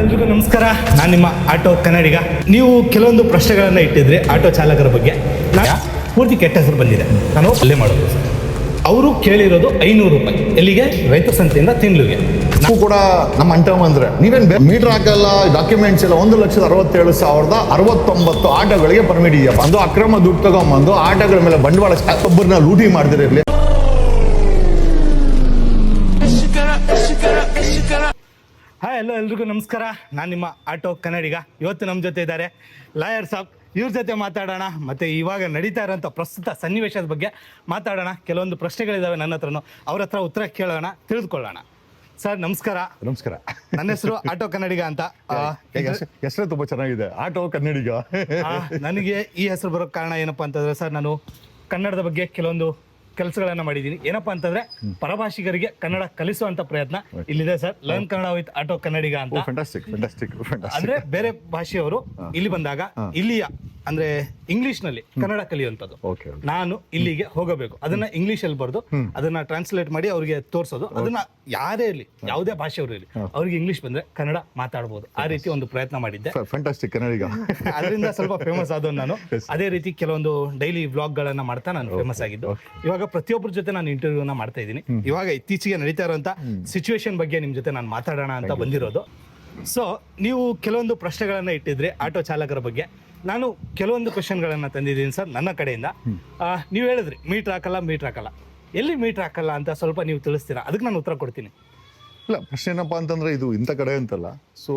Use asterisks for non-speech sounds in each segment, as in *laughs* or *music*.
ಎಲ್ರಿಗೂ ನಮಸ್ಕಾರ. ನಾನು ನಿಮ್ಮ ಆಟೋ ಕನ್ನಡಿಗ. ನೀವು ಕೆಲವೊಂದು ಪ್ರಶ್ನೆಗಳನ್ನು ಇಟ್ಟಿದ್ರಿ ಆಟೋ ಚಾಲಕರ ಬಗ್ಗೆ. ನಾನು ಪೂರ್ತಿ ಕೆಟ್ಟ ಹೆಸರು ಬಂದಿದೆ. ನಾನು ಅಲ್ಲೇ ಮಾಡೋದು. ಅವರು ಕೇಳಿರೋದು ಐನೂರು ರೂಪಾಯಿ. ಎಲ್ಲಿಗೆ? ರೈತ ಸಂತೆಯಿಂದ ತಿಂಗಳಿಗೆ. ನಾವು ಕೂಡ ನಮ್ಮ ಅಂಟಮ್ ಅಂದ್ರೆ ನೀವೇನ್ ಮೀಟರ್ ಹಾಕಲ್ಲ ಡಾಕ್ಯುಮೆಂಟ್ಸ್ ಇಲ್ಲ, ಒಂದು ಲಕ್ಷದ ಅರವತ್ತೇಳು ಸಾವಿರದ ಅರವತ್ತೊಂಬತ್ತು ಆಟೋಗಳಿಗೆ ಪರ್ಮಿಟ್ ಇದೆಯಪ್ಪ. ಅದು ಅಕ್ರಮ ದುಡ್ಡು ತಗೊಂಬಂದು ಆಟೋಗಳ ಮೇಲೆ ಬಂಡವಾಳ ಒಬ್ಬರನ್ನ ಲೂಟಿ ಮಾಡ್ದಿರಲಿ ಹಾಯ್ ಹಲೋ ಎಲ್ರಿಗೂ ನಮಸ್ಕಾರ. ನಾನು ನಿಮ್ಮ ಆಟೋ ಕನ್ನಡಿಗ. ಇವತ್ತು ನಮ್ಮ ಜೊತೆ ಇದ್ದಾರೆ ಲಾಯರ್ ಸಾಬ್. ಇವ್ರ ಜೊತೆ ಮಾತಾಡೋಣ ಮತ್ತು ಇವಾಗ ನಡೀತಾ ಇರೋಂಥ ಪ್ರಸ್ತುತ ಸನ್ನಿವೇಶದ ಬಗ್ಗೆ ಮಾತಾಡೋಣ. ಕೆಲವೊಂದು ಪ್ರಶ್ನೆಗಳಿದ್ದಾವೆ ನನ್ನ ಹತ್ರನೂ. ಅವ್ರ ಹತ್ರ ಉತ್ತರ ಕೇಳೋಣ ತಿಳಿದುಕೊಳ್ಳೋಣ. ಸರ್ ನಮಸ್ಕಾರ. ನಮಸ್ಕಾರ. ನನ್ನ ಹೆಸರು ಆಟೋ ಕನ್ನಡಿಗ ಅಂತ. ಹೆಸರು ತುಂಬ ಚೆನ್ನಾಗಿದೆ. ಆಟೋ ಕನ್ನಡಿಗ. ನನಗೆ ಈ ಹೆಸರು ಬರೋ ಕಾರಣ ಏನಪ್ಪಾ ಅಂತಂದ್ರೆ ಸರ್ ನಾನು ಕನ್ನಡದ ಬಗ್ಗೆ ಕೆಲವೊಂದು ಕೆಲಸಗಳನ್ನ ಮಾಡಿದ್ದೀನಿ. ಏನಪ್ಪಾ ಅಂತಂದ್ರೆ ಪರಭಾಷಿಗರಿಗೆ ಕನ್ನಡ ಕಲಿಸುವಂತ ಪ್ರಯತ್ನ ಇಲ್ಲಿದೆ sir. Learn Kannada with auto Kannadiga ಅಂತ. ಅಂದ್ರೆ ಬೇರೆ ಭಾಷೆಯವರು ಇಲ್ಲಿ ಬಂದಾಗ ಇಲ್ಲಿಯ ಅಂದ್ರೆ ಇಂಗ್ಲಿಷ್ನಲ್ಲಿ ಕನ್ನಡ ಕಲಿಯುವಂತದ್ದು ಓಕೆ ನಾನು ಇಲ್ಲಿಗೆ ಹೋಗಬೇಕು. ಅದನ್ನ ಇಂಗ್ಲಿಷ್ ಅಲ್ಲಿ ಬರ್ದು ಅದನ್ನ ಟ್ರಾನ್ಸ್ಲೇಟ್ ಮಾಡಿ ಅವ್ರಿಗೆ ತೋರಿಸೋದು. ಅದನ್ನ ಯಾರೇ ಇರಲಿ ಯಾವುದೇ ಭಾಷೆಯವರು ಇರಲಿ ಅವ್ರಿಗೆ ಇಂಗ್ಲಿಷ್ ಬಂದ್ರೆ ಕನ್ನಡ ಮಾತಾಡ್ಬೋದು. ಆ ರೀತಿ ಒಂದು ಪ್ರಯತ್ನ ಮಾಡಿದ್ದೆ. ಫ್ಯಾಂಟಾಸ್ಟಿಕ್ ಕನ್ನಡಿಗ. *laughs* ಅದರಿಂದ ಸ್ವಲ್ಪ ಫೇಮಸ್ ಆದವ್ ನಾನು. *laughs* ಅದೇ ರೀತಿ ಕೆಲವೊಂದು ಡೈಲಿ ವ್ಲಾಗ್ ಗಳನ್ನ ಮಾಡ್ತಾ ನಾನು ಫೇಮಸ್ ಆಗಿದ್ದು. ಇವಾಗ ಪ್ರತಿಯೊಬ್ಬರ ಜೊತೆ ನಾನು ಇಂಟರ್ವ್ಯೂನ ಮಾಡ್ತಾ ಇದ್ದೀನಿ. ಇವಾಗ ಇತ್ತೀಚೆಗೆ ನಡೀತಾ ಇರುವಂತ ಸಿಚುವೇಶನ್ ಬಗ್ಗೆ ನಿಮ್ ಜೊತೆ ನಾನು ಮಾತಾಡೋಣ ಅಂತ ಬಂದಿರೋದು. ಸೊ ನೀವು ಕೆಲವೊಂದು ಪ್ರಶ್ನೆಗಳನ್ನ ಇಟ್ಟಿದ್ರಿ ಆಟೋ ಚಾಲಕರ ಬಗ್ಗೆ ನಾನು ಕೆಲವೊಂದು ಕ್ವಶನ್ಗಳನ್ನು ತಂದಿದ್ದೀನಿ ಸರ್ ನನ್ನ ಕಡೆಯಿಂದ. ನೀವು ಹೇಳಿದ್ರಿ ಮೀಟರ್ ಹಾಕಲ್ಲ ಮೀಟರ್ ಹಾಕಲ್ಲ. ಎಲ್ಲಿ ಮೀಟರ್ ಹಾಕಲ್ಲ ಅಂತ ಸ್ವಲ್ಪ ನೀವು ತಿಳಿಸ್ತೀರಾ? ಅದಕ್ಕೆ ನಾನು ಉತ್ತರ ಕೊಡ್ತೀನಿ. ಇಲ್ಲ ಪ್ರಶ್ನೆ ಏನಪ್ಪಾ ಅಂತಂದ್ರೆ ಇದು ಇಂಥ ಕಡೆ ಅಂತಲ್ಲ. ಸೊ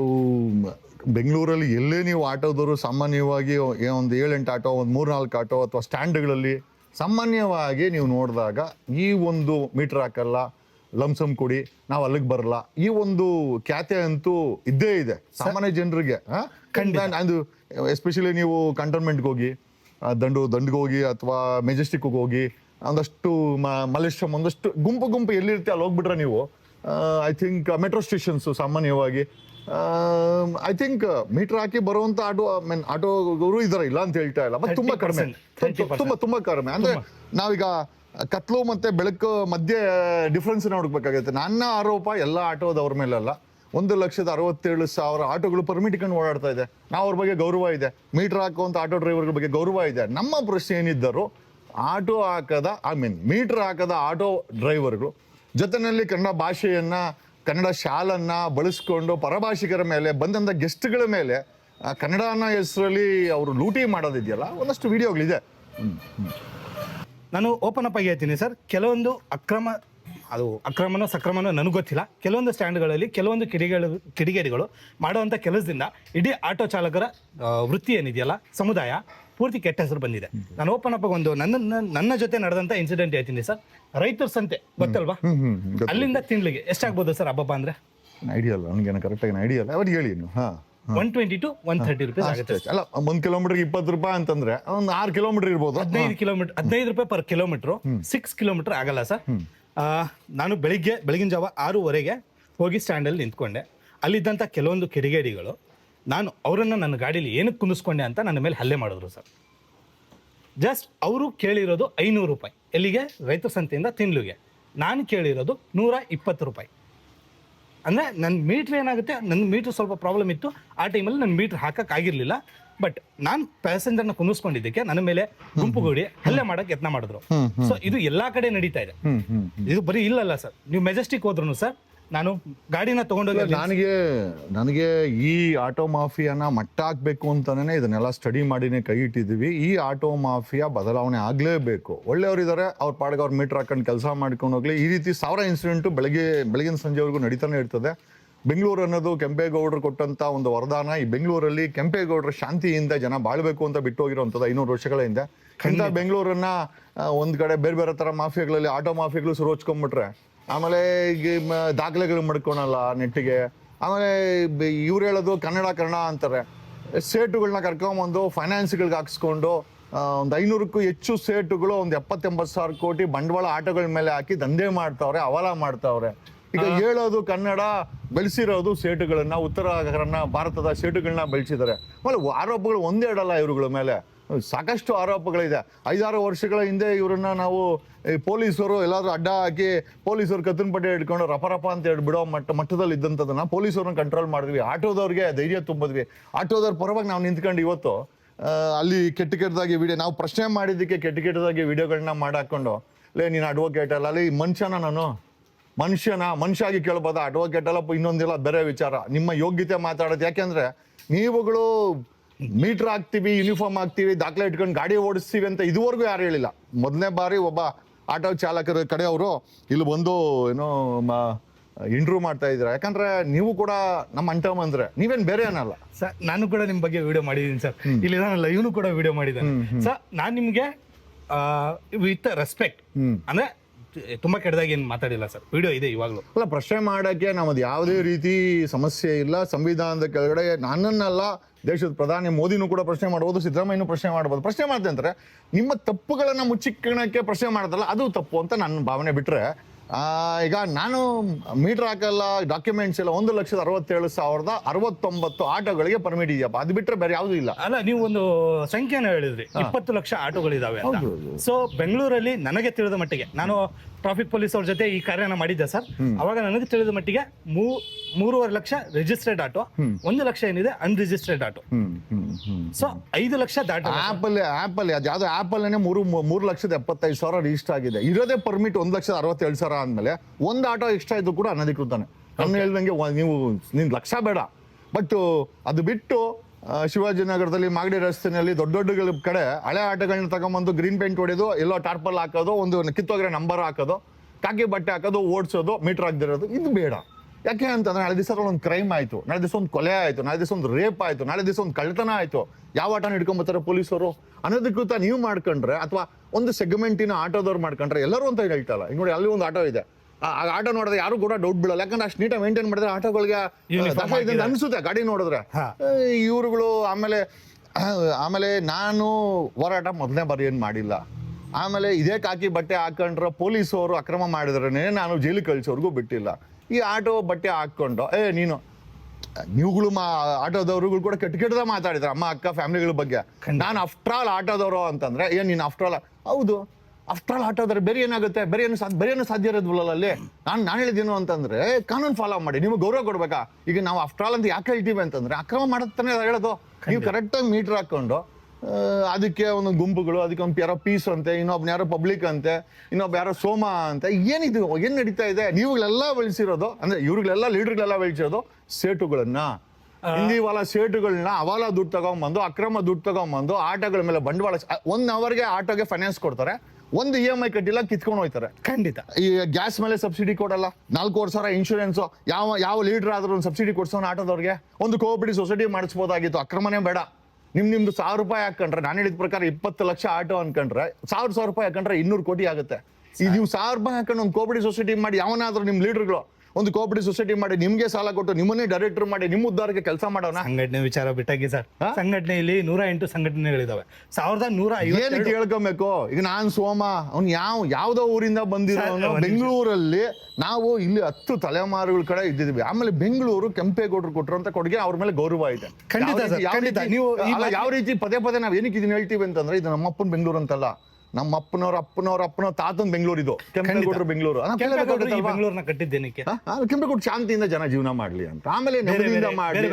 ಬೆಂಗಳೂರಲ್ಲಿ ಎಲ್ಲೇ ನೀವು ಆಟೋದವರು ಸಾಮಾನ್ಯವಾಗಿ ಒಂದು ಏಳೆಂಟು ಆಟೋ ಒಂದು ಮೂರು ನಾಲ್ಕು ಆಟೋ ಅಥವಾ ಸ್ಟ್ಯಾಂಡ್ಗಳಲ್ಲಿ ಸಾಮಾನ್ಯವಾಗಿ ನೀವು ನೋಡಿದಾಗ ಈ ಒಂದು ಮೀಟರ್ ಹಾಕಲ್ಲ ಲಂಸಮ್ ಕೊಡಿ ನಾವು ಅಲ್ಲಿಗೆ ಬರಲ್ಲ ಈ ಒಂದು ಖ್ಯಾತೆ ಅಂತೂ ಇದ್ದೇ ಇದೆ. ಸಾಮಾನ್ಯ ಜನರಿಗೆ ಅದು ಎಸ್ಪೆಷಲಿ ನೀವು ಕಂಟೋನ್ಮೆಂಟ್ಗೆ ಹೋಗಿ ಆ, ದಂಡು ದಂಡ್ಗೆ ಹೋಗಿ ಅಥವಾ ಮೆಜೆಸ್ಟಿಕ್ ಹೋಗಿ ಒಂದಷ್ಟು ಮ- ಮಲ್ಲೇಶ್ವರಂ ಒಂದಷ್ಟು ಗುಂಪು ಗುಂಪು ಎಲ್ಲಿರುತ್ತೆ ಅಲ್ಲಿ ಹೋಗ್ಬಿಟ್ರೆ ನೀವು ಐ ಥಿಂಕ್ ಮೆಟ್ರೋ ಸ್ಟೇಷನ್ಸ್ ಸಾಮಾನ್ಯವಾಗಿ ಐ ಥಿಂಕ್ ಮೀಟರ್ ಹಾಕಿ ಬರುವಂತ ಆಟೋ ಮೀನ್ ಆಟೋಗಳು ಇದಾರೆ ಇಲ್ಲ ಅಂತ ಹೇಳ್ತಾ ಇಲ್ಲ. ಬಟ್ ತುಂಬಾ ಕಡಿಮೆ. 30%, ತುಂಬಾ ತುಂಬಾ ಕಡಿಮೆ. ಅಂದ್ರೆ ನಾವೀಗ ಕತ್ಲು ಮತ್ತೆ ಬೆಳಕು ಮಧ್ಯೆ ಡಿಫ್ರೆನ್ಸ್ ನೋಡ್ಬೇಕಾಗುತ್ತೆ. ನನ್ನ ಆರೋಪ ಎಲ್ಲ ಆಟೋದವ್ರ ಮೇಲಲ್ಲ. ಒಂದು ಲಕ್ಷದ ಅರವತ್ತೇಳು ಸಾವಿರ ಆಟೋಗಳು ಪರ್ಮಿಟ್ ಕಂಡು ಓಡಾಡ್ತಾ ಇದೆ. ನಾವು ಅವ್ರ ಬಗ್ಗೆ ಗೌರವ ಇದೆ. ಮೀಟರ್ ಹಾಕುವಂತ ಆಟೋ ಡ್ರೈವರ್ಗಳ ಬಗ್ಗೆ ಗೌರವ ಇದೆ. ನಮ್ಮ ಪ್ರಶ್ನೆ ಏನಿದ್ದರು, ಆಟೋ ಹಾಕದ ಐ ಮೀನ್ ಮೀಟರ್ ಹಾಕದ ಆಟೋ ಡ್ರೈವರ್ಗಳು ಜೊತೆನಲ್ಲಿ ಕನ್ನಡ ಭಾಷೆಯನ್ನ, ಕನ್ನಡ ಶಾಲನ್ನ ಬಳಸ್ಕೊಂಡು ಪರಭಾಷಿಕರ ಮೇಲೆ, ಬಂದಂತ ಗೆಸ್ಟ್ಗಳ ಮೇಲೆ ಕನ್ನಡ ಕನ್ನಡನ ಹೆಸರಲ್ಲಿ ಅವರು ಲೂಟಿ ಮಾಡೋದಿದೆಯಲ್ಲ? ಒಂದಷ್ಟು ವಿಡಿಯೋಗಳಿದೆ ನಾನು ಓಪನ್ ಅಪ್ ಆಗಿ ಹೇಳ್ತೀನಿ ಸರ್. ಕೆಲವೊಂದು ಅಕ್ರಮ ಅದು ಅಕ್ರಮನೋ ಸಕ್ರಮನೋ ನನಗೆ ಗೊತ್ತಿಲ್ಲ. ಕೆಲವೊಂದು ಸ್ಟ್ಯಾಂಡ್ಗಳಲ್ಲಿ ಕೆಲವೊಂದು ಕಿಡಿಗಳು ಕಿಡಿಗೇಡಿಗಳು ಮಾಡುವಂಥ ಕೆಲಸದಿಂದ ಇಡೀ ಆಟೋ ಚಾಲಕರ ವೃತ್ತಿ ಏನಿದೆಯಲ್ಲ ಸಮುದಾಯ ಪೂರ್ತಿ ಕೆಟ್ಟ ಹೆಸರು ಬಂದಿದೆ. ನಾನು ಓಪನ್ ಅಪ್ಪ ಒಂದು ನನ್ನ ನನ್ನ- ಜೊತೆ ನಡೆದಂತ ಇನ್ಸಿಡೆಂಟ್ ಹೇಳ್ತೀನಿ ಸರ್. ರೈತರ ಸಂತೆ ಗೊತ್ತಲ್ವಾ. ಅಲ್ಲಿಂದ ತಿಂಗಳಿಗೆ ಎಷ್ಟಾಗ್ಬೋದು ಸರ್ ಹಬ್ಬಪ್ಪ ಅಂದ್ರೆ? ಐಡಿಯಾ ಅಲ್ಲ ನನಗೇನು ಕರೆಕ್ಟಾಗಿ ಐಡಿಯಾ ಅಲ್ಲ. ಅವ್ರಿಗೆ ಹೇಳಿ ನೀವು ಹಾ one twenty two one thirty rupees ಆಗುತ್ತೆ. ಅಲ್ಲ ಒಂದ್ ಕಿಲೋಮೀಟರ್ ಇಪ್ಪತ್ತು ರೂಪಾಯಿ ಅಂತಂದ್ರೆ ಒಂದು ಆರು ಕಿಲೋಮೀಟರ್ ಇರ್ಬೋದು. ಹದಿನೈದು ಕಿಲೋಮೀಟರ್ ಹದಿನೈದು ರೂಪಾಯಿ ಪರ್ ಕಿಲೋಮೀಟರ್ ಸಿಕ್ಸ್ ಕಿಲೋಮೀಟರ್ ಆಗಲ್ಲ ಸರ್. ನಾನು ಬೆಳಿಗ್ಗೆ, ಬೆಳಗಿನ ಜಾವ ಆರೂವರೆಗೆ ಹೋಗಿ ಸ್ಟ್ಯಾಂಡಲ್ಲಿ ನಿಂತ್ಕೊಂಡೆ. ಅಲ್ಲಿದ್ದಂಥ ಕೆಲವೊಂದು ಕಿಡಿಗೇಡಿಗಳು, ನಾನು ಅವರನ್ನು ನನ್ನ ಗಾಡೀಲಿ ಏನಕ್ಕೆ ಕುಂದಿಸ್ಕೊಂಡೆ ಅಂತ ನನ್ನ ಮೇಲೆ ಹಲ್ಲೆ ಮಾಡಿದ್ರು ಸರ್. ಜಸ್ಟ್ ಅವರು ಕೇಳಿರೋದು ಐನೂರು ರೂಪಾಯಿ. ಎಲ್ಲಿಗೆ? ರೈತ ಸಂತೆಯಿಂದ ತಿನ್ಲುಗೆ ನಾನು ಕೇಳಿರೋದು ನೂರ ಇಪ್ಪತ್ತು ರೂಪಾಯಿ. ಅಂದರೆ ನನ್ನ ಮೀಟ್ರ್ ಏನಾಗುತ್ತೆ? ನನ್ನ ಮೀಟ್ರ್ ಸ್ವಲ್ಪ ಪ್ರಾಬ್ಲಮ್ ಇತ್ತು. ಆ ಟೈಮಲ್ಲಿ ನನ್ನ ಮೀಟ್ರ್ ಹಾಕಕ್ಕಾಗಿರ್ಲಿಲ್ಲ ಬಟ್ ನಾನು ಪ್ಯಾಸೆಂಜರ್ನ ಕುಂದಿಸ್ಕೊಂಡಿದ್ದಕ್ಕೆ ನನ್ನ ಮೇಲೆ ಗುಂಪುಗೂಡಿ ಹಲ್ಲೆ ಮಾಡಕ್ಕೆ ಯತ್ನ ಮಾಡಿದ್ರು. ಸೊ ಇದು ಎಲ್ಲಾ ಕಡೆ ನಡೀತಾ ಇದೆ. ಇದು ಬರೀ ಇಲ್ಲಲ್ಲ ಸರ್. ನೀವು ಮೆಜೆಸ್ಟಿಕ್ ಹೋದ್ರು ಸರ್ ನಾನು ಗಾಡಿನ ತಗೊಂಡೋಗಿ ನನಗೆ ನನಗೆ ಈ ಆಟೋ ಮಾಫಿಯಾನ ಮಟ್ಟ ಹಾಕ್ಬೇಕು ಅಂತಾನೆ ಇದನ್ನೆಲ್ಲ ಸ್ಟಡಿ ಮಾಡಿನೇ ಕೈ ಇಟ್ಟಿದ್ದೀವಿ. ಈ ಆಟೋ ಮಾಫಿಯಾ ಬದಲಾವಣೆ ಆಗಲೇಬೇಕು. ಒಳ್ಳೆಯವರಿದ್ದಾರೆ ಅವ್ರ ಪಾಡಿಗೆ ಅವ್ರ ಮೀಟರ್ ಹಾಕೊಂಡು ಕೆಲಸ ಮಾಡ್ಕೊಂಡು ಹೋಗ್ಲಿ. ಈ ರೀತಿ ಸಾವಿರ ಇನ್ಸಿಡೆಂಟು ಬೆಳಗ್ಗೆ ಬೆಳಗಿನ ಸಂಜೆವರೆಗೂ ನಡೀತಾನೆ ಇರ್ತದೆ. ಬೆಂಗಳೂರು ಅನ್ನೋದು ಕೆಂಪೇಗೌಡರು ಕೊಟ್ಟಂತ ಒಂದು ವರದಾನ ಈ ಬೆಂಗಳೂರಲ್ಲಿ ಕೆಂಪೇಗೌಡರ ಶಾಂತಿಯಿಂದ ಜನ ಬಾಳ್ಬೇಕು ಅಂತ ಬಿಟ್ಟು ಹೋಗಿರುವಂಥದ್ದು ಐನೂರು ವರ್ಷಗಳ ಹಿಂದೆ. ಇಂಥ ಬೆಂಗಳೂರನ್ನ ಒಂದ್ ಕಡೆ ಬೇರೆ ಬೇರೆ ತರ ಮಾಫಿಯಾಗಳಲ್ಲಿ ಆಟೋ ಮಾಫಿಯಾಗಳು ಶುರು ಹಚ್ಕೊಂಡ್ಬಿಟ್ರೆ ಆಮೇಲೆ ದಾಖಲೆಗಳು ಮಡ್ಕೊಳಲ್ಲ ನೆಟ್ಟಿಗೆ. ಆಮೇಲೆ ಇವ್ರು ಹೇಳೋದು ಕನ್ನಡ ಕನ್ನಡ ಅಂತಾರೆ. ಸೇಟುಗಳನ್ನ ಕರ್ಕೊಂಬಂದು ಫೈನಾನ್ಸ್ಗಳಿಗೆ ಹಾಕಿಸ್ಕೊಂಡು ಒಂದು ಐನೂರಕ್ಕೂ ಹೆಚ್ಚು ಸೇಟುಗಳು ಒಂದು ಎಪ್ಪತ್ತೆಂಬತ್ತು ಸಾವಿರ ಕೋಟಿ ಬಂಡವಾಳ ಆಟೋಗಳ ಮೇಲೆ ಹಾಕಿ ದಂಧೆ ಮಾಡ್ತಾವ್ರೆ ಅವಲ ಮಾಡ್ತಾವ್ರೆ. ಈಗ ಹೇಳೋದು ಕನ್ನಡ ಬೆಳೆಸಿರೋದು ಸೇಟುಗಳನ್ನ ಉತ್ತರ ಭಾರತದ ಸೇಟುಗಳನ್ನ ಬೆಳೆಸಿದ್ದಾರೆ. ಆಮೇಲೆ ಆರೋಪಗಳು ಒಂದೇ ಇಡಲ್ಲ ಇವ್ರುಗಳ ಮೇಲೆ. ಸಾಕಷ್ಟು ಆರೋಪಗಳಿದೆ. ಐದಾರು ವರ್ಷಗಳ ಹಿಂದೆ ಇವರನ್ನ ನಾವು ಈ ಪೊಲೀಸರು ಎಲ್ಲಾದ್ರೂ ಅಡ್ಡ ಹಾಕಿ ಪೊಲೀಸರು ಕತ್ತಿನ ಪಟ್ಟೆ ಹಿಡ್ಕೊಂಡು ರಪರಪ ರಪ ಅಂತ ಹೇಳಿ ಬಿಡೋ ಮಟ್ಟ ಮಟ್ಟದಲ್ಲಿ ಇದ್ದಂಥದ್ದನ್ನ ಪೊಲೀಸರನ್ನ ಕಂಟ್ರೋಲ್ ಮಾಡಿದ್ವಿ. ಆಟೋದವ್ರಿಗೆ ಧೈರ್ಯ ತುಂಬಿದ್ವಿ. ಆಟೋದವ್ರ ಪರವಾಗಿ ನಾವು ನಿಂತ್ಕೊಂಡು ಇವತ್ತು ಅಲ್ಲಿ ಕೆಟ್ಟ ಕೆಟ್ಟದಾಗಿ ವಿಡಿಯೋ ನಾವು ಪ್ರಶ್ನೆ ಮಾಡಿದ್ದಕ್ಕೆ ಕೆಟ್ಟ ಕೆಟ್ಟದಾಗಿ ವಿಡಿಯೋಗಳನ್ನ ಮಾಡಾಕೊಂಡು ಲೇ ನೀನು ಅಡ್ವೊಕೇಟ್ ಅಲ್ಲ ಅಲ್ಲಿ ಮನುಷ್ಯನ ನಾನು ಮನುಷ್ಯನ ಮನುಷ್ಯ ಆಗಿ ಕೇಳ್ಬೋದ? ಅಡ್ವೊಕೇಟ್ ಅಲ್ಲ ಇನ್ನೊಂದಿಲ್ಲ ಬೇರೆ ವಿಚಾರ. ನಿಮ್ಮ ಯೋಗ್ಯತೆ ಮಾತಾಡೋದು ಯಾಕೆಂದ್ರೆ ನೀವುಗಳು ಮೀಟರ್ ಹಾಕ್ತೀವಿ ಯೂನಿಫಾರ್ಮ್ ಹಾಕ್ತೀವಿ ದಾಖಲೆ ಇಟ್ಕೊಂಡು ಗಾಡಿ ಓಡಿಸ್ತೀವಿ ಅಂತ ಇದುವರೆಗೂ ಯಾರು ಹೇಳಿಲ್ಲ. ಮೊದಲನೇ ಬಾರಿ ಒಬ್ಬ ಆಟೋ ಚಾಲಕರ ಕಡೆ ಅವರು ಇಲ್ಲಿ ಬಂದು ಏನೋ ಇಂಟ್ರ್ಯೂ ಮಾಡ್ತಾ ಇದ್ದೀರಾ ಯಾಕಂದ್ರೆ ನೀವು ಕೂಡ ನಮ್ಮ ಅಂಟಮ್ ಅಂದ್ರೆ ನೀವೇನು ಬೇರೆ ಏನಲ್ಲ. ಸರ್ ನಾನು ಕೂಡ ನಿಮ್ಮ ಬಗ್ಗೆ ವಿಡಿಯೋ ಮಾಡಿದ್ದೀನಿ ಸರ್. ಇಲ್ಲಿ ನಾನಲ್ಲ ಇವನು ಕೂಡ ವಿಡಿಯೋ ಮಾಡಿದ್ದಾನೆ ಸರ್ ನಾನು ನಿಮಗೆ ವಿತ್ ರೆಸ್ಪೆಕ್ಟ್ ಅಂದ್ರೆ ತುಂಬಾ ಕೆಟ್ಟದಾಗಿ ಏನು ಮಾತಾಡಿಲ್ಲ ಸರ್. ವಿಡಿಯೋ ಇದೆ ಇವಾಗಲೂ. ಅಲ್ಲ ಪ್ರಶ್ನೆ ಮಾಡೋಕ್ಕೆ ನಮ್ಮದು ಯಾವುದೇ ರೀತಿ ಸಮಸ್ಯೆ ಇಲ್ಲ. ಸಂವಿಧಾನದ ಕೆಳಗಡೆ ನನ್ನನ್ನಲ್ಲ ದೇಶದ ಪ್ರಧಾನಿ ಮೋದಿನೂ ಕೂಡ ಪ್ರಶ್ನೆ ಮಾಡ್ಬೋದು ಸಿದ್ದರಾಮಯ್ಯನೂ ಪ್ರಶ್ನೆ ಮಾಡ್ಬೋದು. ಪ್ರಶ್ನೆ ಮಾಡ್ದೆ ಅಂದ್ರೆ ನಿಮ್ಮ ತಪ್ಪುಗಳನ್ನ ಮುಚ್ಚಿಕ್ಕಣಕ್ಕೆ ಪ್ರಶ್ನೆ ಮಾಡೋದಲ್ಲ ಅದು ತಪ್ಪು ಅಂತ ನನ್ನ ಭಾವನೆ ಬಿಟ್ರೆ ಆ, ಈಗ ನಾನು ಮೀಟರ್ ಹಾಕಲ್ಲ ಡಾಕ್ಯುಮೆಂಟ್ಸ್ ಇಲ್ಲ ಒಂದು ಲಕ್ಷದ ಅರವತ್ತೇಳು ಸಾವಿರದ ಅರವತ್ತೊಂಬತ್ತು ಆಟೋಗಳಿಗೆ ಪರ್ಮಿಟ್ ಇದೆಯಪ್ಪ. ಅದು ಬಿಟ್ರೆ ಬೇರೆ ಯಾವುದೂ ಇಲ್ಲ. ಅಲ್ಲ ನೀವು ಒಂದು ಸಂಖ್ಯೆನ ಹೇಳಿದ್ರಿ. ಇಪ್ಪತ್ತು ಲಕ್ಷ ಆಟೋಗಳಿದಾವೆ ಅಂತ. ಸೊ ಬೆಂಗಳೂರಲ್ಲಿ ನನಗೆ ತಿಳಿದ ಮಟ್ಟಿಗೆ ನಾನು ಟ್ರಾಫಿಕ್ ಪೊಲೀಸ್ ಅವ್ರ ಜೊತೆ ಈ ಕಾರ್ಯನ ಮಾಡಿದ್ದೆ ಸರ್. ಅವಾಗ ನನಗೆ ತಿಳಿದ ಮಟ್ಟಿಗೆ ಮೂ ಮೂರುವರೆ ಲಕ್ಷ ರಿಜಿಸ್ಟರ್ಡ್ ಆಟೋ ಒಂದು ಲಕ್ಷ ಏನಿದೆ ಅನ್ರಿಜಿಸ್ಟರ್ಡ್ ಆಟೋ. ಸೊ ಐದು ಲಕ್ಷ ದಾಟ ಆಪಲ್ ಆಪಲ್ ಅದು ಯಾವ್ದೋ ಆಪಲ್ ಮೂರು ಮೂರು ಲಕ್ಷದ ಎಪ್ಪತ್ತೈದು ಸಾವಿರ ರಿಜಿಸ್ಟರ್ ಆಗಿದೆ. ಇರೋದೇ ಪರ್ಮಿಟ್ ಒಂದು ಲಕ್ಷದ ಅರವತ್ತೇಳು ಸಾವಿರ ಅಂದ್ಮೇಲೆ ಒಂದು ಆಟೋ ಎಕ್ಸ್ಟ್ರಾ ಇದ್ದು ಕೂಡ ಅನಧಿಕೃತಾನೆ. ನಾನು ಹೇಳ್ದಂಗೆ ನೀವು ನಿನ್ ಲಕ್ಷ ಬೇಡ. ಬಟ್ ಅದು ಬಿಟ್ಟು ಶಿವಾಜಿನಗರದಲ್ಲಿ ಮಾಗಡಿ ರಸ್ತೆಯಲ್ಲಿ ದೊಡ್ಡ ದೊಡ್ಡ ಕಡೆ ಹಳೆ ಆಟಗಳನ್ನ ತಗೊಂಬಂದು ಗ್ರೀನ್ ಪೇಂಟ್ ಹೊಡೆದು ಎಲ್ಲೋ ಟಾರ್ಪಲ್ ಹಾಕೋದು ಒಂದು ಕಿತ್ತೋಗ್ರೆ ನಂಬರ್ ಹಾಕೋದು ಕಾಕಿ ಬಟ್ಟೆ ಹಾಕೋದು ಓಡಿಸೋದು ಮೀಟರ್ ಹಾಕ್ದಿರೋದು ಇದು ಬೇಡ. ಯಾಕೆ ಅಂತಂದ್ರೆ ನಾಳೆ ದಿವಸ ಒಂದು ಕ್ರೈಮ್ ಆಯ್ತು. ನಾಳೆ ದಿವಸ ಒಂದು ಕೊಲೆ ಆಯ್ತು. ನಾಳೆ ದಿವಸ ಒಂದು ರೇಪ್ ಆಯ್ತು. ನಾಳೆ ದಿವಸ ಒಂದು ಕಳ್ಳತನ ಆಯ್ತು. ಯಾವ ಆಟನ ಹಿಡ್ಕೊಂಬರ್ತಾರೆ ಪೊಲೀಸರು? ಅನಧಿಕೃತ ನೀವು ಮಾಡ್ಕೊಂಡ್ರೆ ಅಥವಾ ಒಂದು ಸೆಗ್ಮೆಂಟಿನ ಆಟೋದವ್ರು ಮಾಡ್ಕೊಂಡ್ರೆ ಎಲ್ಲರೂ ಅಂತ ಹೇಳ್ತಲ್ಲ. ಈಗ ನೋಡಿ ಅಲ್ಲಿ ಒಂದು ಆಟೋ ಇದೆ. ಆ ಆಟೋ ನೋಡಿದ್ರೆ ಯಾರು ಕೂಡ ಡೌಟ್ ಬೀಳಲ್ಲ. ಯಾಕಂದ್ರೆ ಅಷ್ಟು ನೀಟಾಗಿ ಮೇಂಟೈನ್ ಮಾಡಿದ್ರೆ ಆಟೋಗಳಿಗೆ ಅನ್ಸುತ್ತೆ ಗಾಡಿ ನೋಡಿದ್ರೆ. ಇವರುಗಳು ಇವ್ರುಗಳು ಆಮೇಲೆ *coughs* ಆಮೇಲೆ ನಾನು ಹೋರಾಟ ಮೊದಲನೇ ಬಾರಿ ಏನು ಮಾಡಿಲ್ಲ. ಆಮೇಲೆ ಇದೇ ಕಾಕಿ ಬಟ್ಟೆ ಹಾಕೊಂಡ್ರೆ ಪೊಲೀಸವರು ಅಕ್ರಮ ಮಾಡಿದ್ರೇ ನಾನು ಜೈಲಿಗೆ ಕಳಿಸೋರ್ಗೂ ಬಿಟ್ಟಿಲ್ಲ. ಈ ಆಟೋ ಬಟ್ಟೆ ಹಾಕ್ಕೊಂಡು ಏ ನೀನು ನೀವುಗಳು ಮಾ ಆಟೋದವ್ರುಗಳು ಕೂಡ ಕೆಟ್ಟ ಕೆಟ್ಟದ ಮಾತಾಡಿದ್ರು ಅಮ್ಮ ಅಕ್ಕ ಫ್ಯಾಮಿಲಿಗಳ ಬಗ್ಗೆ. ನಾನು ಆಫ್ಟರ್ ಆಲ್ ಆಟೋದವರು ಅಂತಂದ್ರೆ ಏನ್ ನೀನು ಆಫ್ಟರ್ ಆಲ್ ಹೌದು ಆಫ್ಟರ್ ಆಲ್ ಆಟೋದ್ರೆ ಬೇರೆ ಏನಾಗುತ್ತೆ ಬೇರೆ ಏನು ಸಾಧ್ಯ ಬೇರೆ ಏನು ಸಾಧ್ಯ ಇರೋದ್ವಲ್ಲ ಅಲ್ಲಿ? ನಾನು ನಾನು ಹೇಳಿದೇನು ಅಂತಂದ್ರೆ ಕಾನೂನು ಫಾಲೋ ಮಾಡಿ ನಿಮ್ಗೆ ಗೌರವ ಕೊಡ್ಬೇಕಾ? ಈಗ ನಾವು ಆಫ್ಟರ್ ಆಲ್ ಅಂತ ಯಾಕೆ ಹೇಳ್ತೀವಿ ಅಂತಂದ್ರೆ ಅಕ್ರಮ ಮಾಡತ್ತಾನೆ ಹೇಳೋದು. ನೀವು ಕರೆಕ್ಟಾಗಿ ಮೀಟರ್ ಹಾಕೊಂಡು ಅದಕ್ಕೆ ಒಂದು ಗುಂಪುಗಳು ಅದಕ್ಕೆ ಒಂದು ಯಾರೋ ಪೀಸ್ ಅಂತೆ ಇನ್ನೊಬ್ಬ ಯಾರೋ ಪಬ್ಲಿಕ್ ಅಂತೆ ಇನ್ನೊಬ್ಬ ಯಾರೋ ಸೋಮ ಅಂತ ಏನಿದು ಏನು ನಡೀತಾ ಇದೆ? ನೀವುಗಳೆಲ್ಲ ಬೆಳೆಸಿರೋದು ಅಂದ್ರೆ ಇವ್ರಿಗಳೆಲ್ಲ ಲೀಡರ್ಗಳೆಲ್ಲ ಬೆಳೆಸಿರೋದು ಸೇಟುಗಳನ್ನ ಹಿಂದಿವಾಲ ಸೇಟುಗಳನ್ನ ಅವಾಲ ದುಡ್ಡು ತಗೊಂಬಂದು ಅಕ್ರಮ ದುಡ್ಡು ತಗೊಂಬಂದು ಆಟೋಗಳ ಮೇಲೆ ಬಂಡವಾಳ ಒನ್ ಅವರ್ಗೆ ಆಟೋಗೆ ಫೈನಾನ್ಸ್ ಕೊಡ್ತಾರೆ ಒಂದು ಇ ಎಂ ಐ ಕಟ್ಟಿಲ್ಲ ಕಿತ್ಕೊಂಡು ಹೋಯ್ತಾರೆ. ಖಂಡಿತ. ಈ ಗ್ಯಾಸ್ ಮೇಲೆ ಸಬ್ಸಿಡಿ ಕೊಡಲ್ಲ ನಾಲ್ಕೂವರೆ ಸಾವಿರ ಇನ್ಶೂರೆನ್ಸ್ ಯಾವ ಯಾವ ಲೀಡರ್ ಆದ್ರೂ ಒಂದು ಸಬ್ಸಿಡಿ ಕೊಡ್ಸೋಣ ಆಟೋದವ್ರಿಗೆ ಒಂದು ಕೋಆಪರೇಟಿವ್ ಸೊಸೈಟಿ ಮಾಡಿಸ್ಬೋದಾಗಿತ್ತು ಅಕ್ರಮನೇ ಬೇಡ. ನಿಮ್ ನಿಮ್ದು ಸಾವಿರ ರೂಪಾಯಿ ಹಾಕೊಂಡ್ರೆ ನಾನು ಹೇಳಿದ ಪ್ರಕಾರ ಇಪ್ಪತ್ತು ಲಕ್ಷ ಆಟೋ ಅನ್ಕೊಂಡ್ರೆ ಸಾವಿರ ಸಾವಿರ ರೂಪಾಯಿ ಹಾಕೊಂಡ್ರೆ ಇನ್ನೂರು ಕೋಟಿ ಆಗುತ್ತೆ. ಇದು ನೀವು ಸಾವಿರ ರೂಪಾಯಿ ಹಾಕೊಂಡು ಒಂದು ಕೋಬಡಿ ಸೊಸೈಟಿ ಮಾಡಿ ಯಾವನಾದ್ರೂ ನಿಮ್ ಲೀಡರ್ಗಳು ಒಂದು ಕೋಆಪರೇಟಿವ್ ಸೊಸೈಟಿ ಮಾಡಿ ನಿಮಗೆ ಸಾಲ ಕೊಟ್ಟು ನಿಮ್ಮನ್ನೇ ಡೈರೆಕ್ಟರ್ ಮಾಡಿ ನಿಮ್ಮ ಉದ್ದಾರಕ್ಕೆ ಕೆಲಸ ಮಾಡೋಣ? ಸಂಘಟನೆ ವಿಚಾರ ಬಿಟ್ಟಾಗಿ ಸರ್. ಸಂಘಟನೆಯಲ್ಲಿ ನೂರ ಎಂಟು ಸಂಘಟನೆಗಳಿದಾವೆ. ಸಾವಿರದ ನೂರ ಏನಕ್ಕೆ ಐವತ್ತೆರಡು ಕೇಳ್ಕೊಬೇಕು ಈಗ ನಾನು ಸೋಮ ಅವ್ನು ಯಾವ ಯಾವ್ದೋ ಊರಿಂದ ಬಂದಿರೋ ಬೆಂಗಳೂರಲ್ಲಿ ನಾವು ಇಲ್ಲಿ ಹತ್ತು ತಲೆಮಾರುಗಳ ಕಡೆ ಇದ್ದಿದ್ವಿ ಆಮೇಲೆ ಬೆಂಗಳೂರು ಕೆಂಪೇಗೌಡರು ಕೊಟ್ಟಿರುವಂತ ಕೊಡುಗೆ ಅವ್ರ ಮೇಲೆ ಗೌರವ ಇದೆ. ಖಂಡಿತ ಯಾವ ರೀತಿ- ಸರ್, ಖಂಡಿತ. ನೀವು ಯಾವ ರೀತಿ ಪದೇ ಪದೇ ನಾವು ಏನಕ್ಕೆ ಇದನ್ನ ಹೇಳ್ತೀವಿ ಅಂತಂದ್ರೆ ಇದು ನಮ್ಮಪ್ಪನ ಬೆಂಗಳೂರು ಅಂತಲ್ಲ. ನಮ್ಮ ಅಪ್ಪನವ್ರ ಅಪ್ಪನವ್ರ ಅಪ್ಪನ ತಾತನ ಬೆಂಗಳೂರು. ಇದು ಕೆಂಪೇಗೌಡರು ಬೆಂಗಳೂರು ಬೆಂಗಳೂರನ್ನ ಕಟ್ಟಿದ್ದೇನಕ್ಕೆ? ಕೆಂಪೇಗೌಡ ಶಾಂತಿಯಿಂದ ಜನ ಜೀವನ ಮಾಡ್ಲಿ ಅಂತ. ಆಮೇಲೆ ನೆಮ್ಮದಿಯಿಂದ ಮಾಡಿ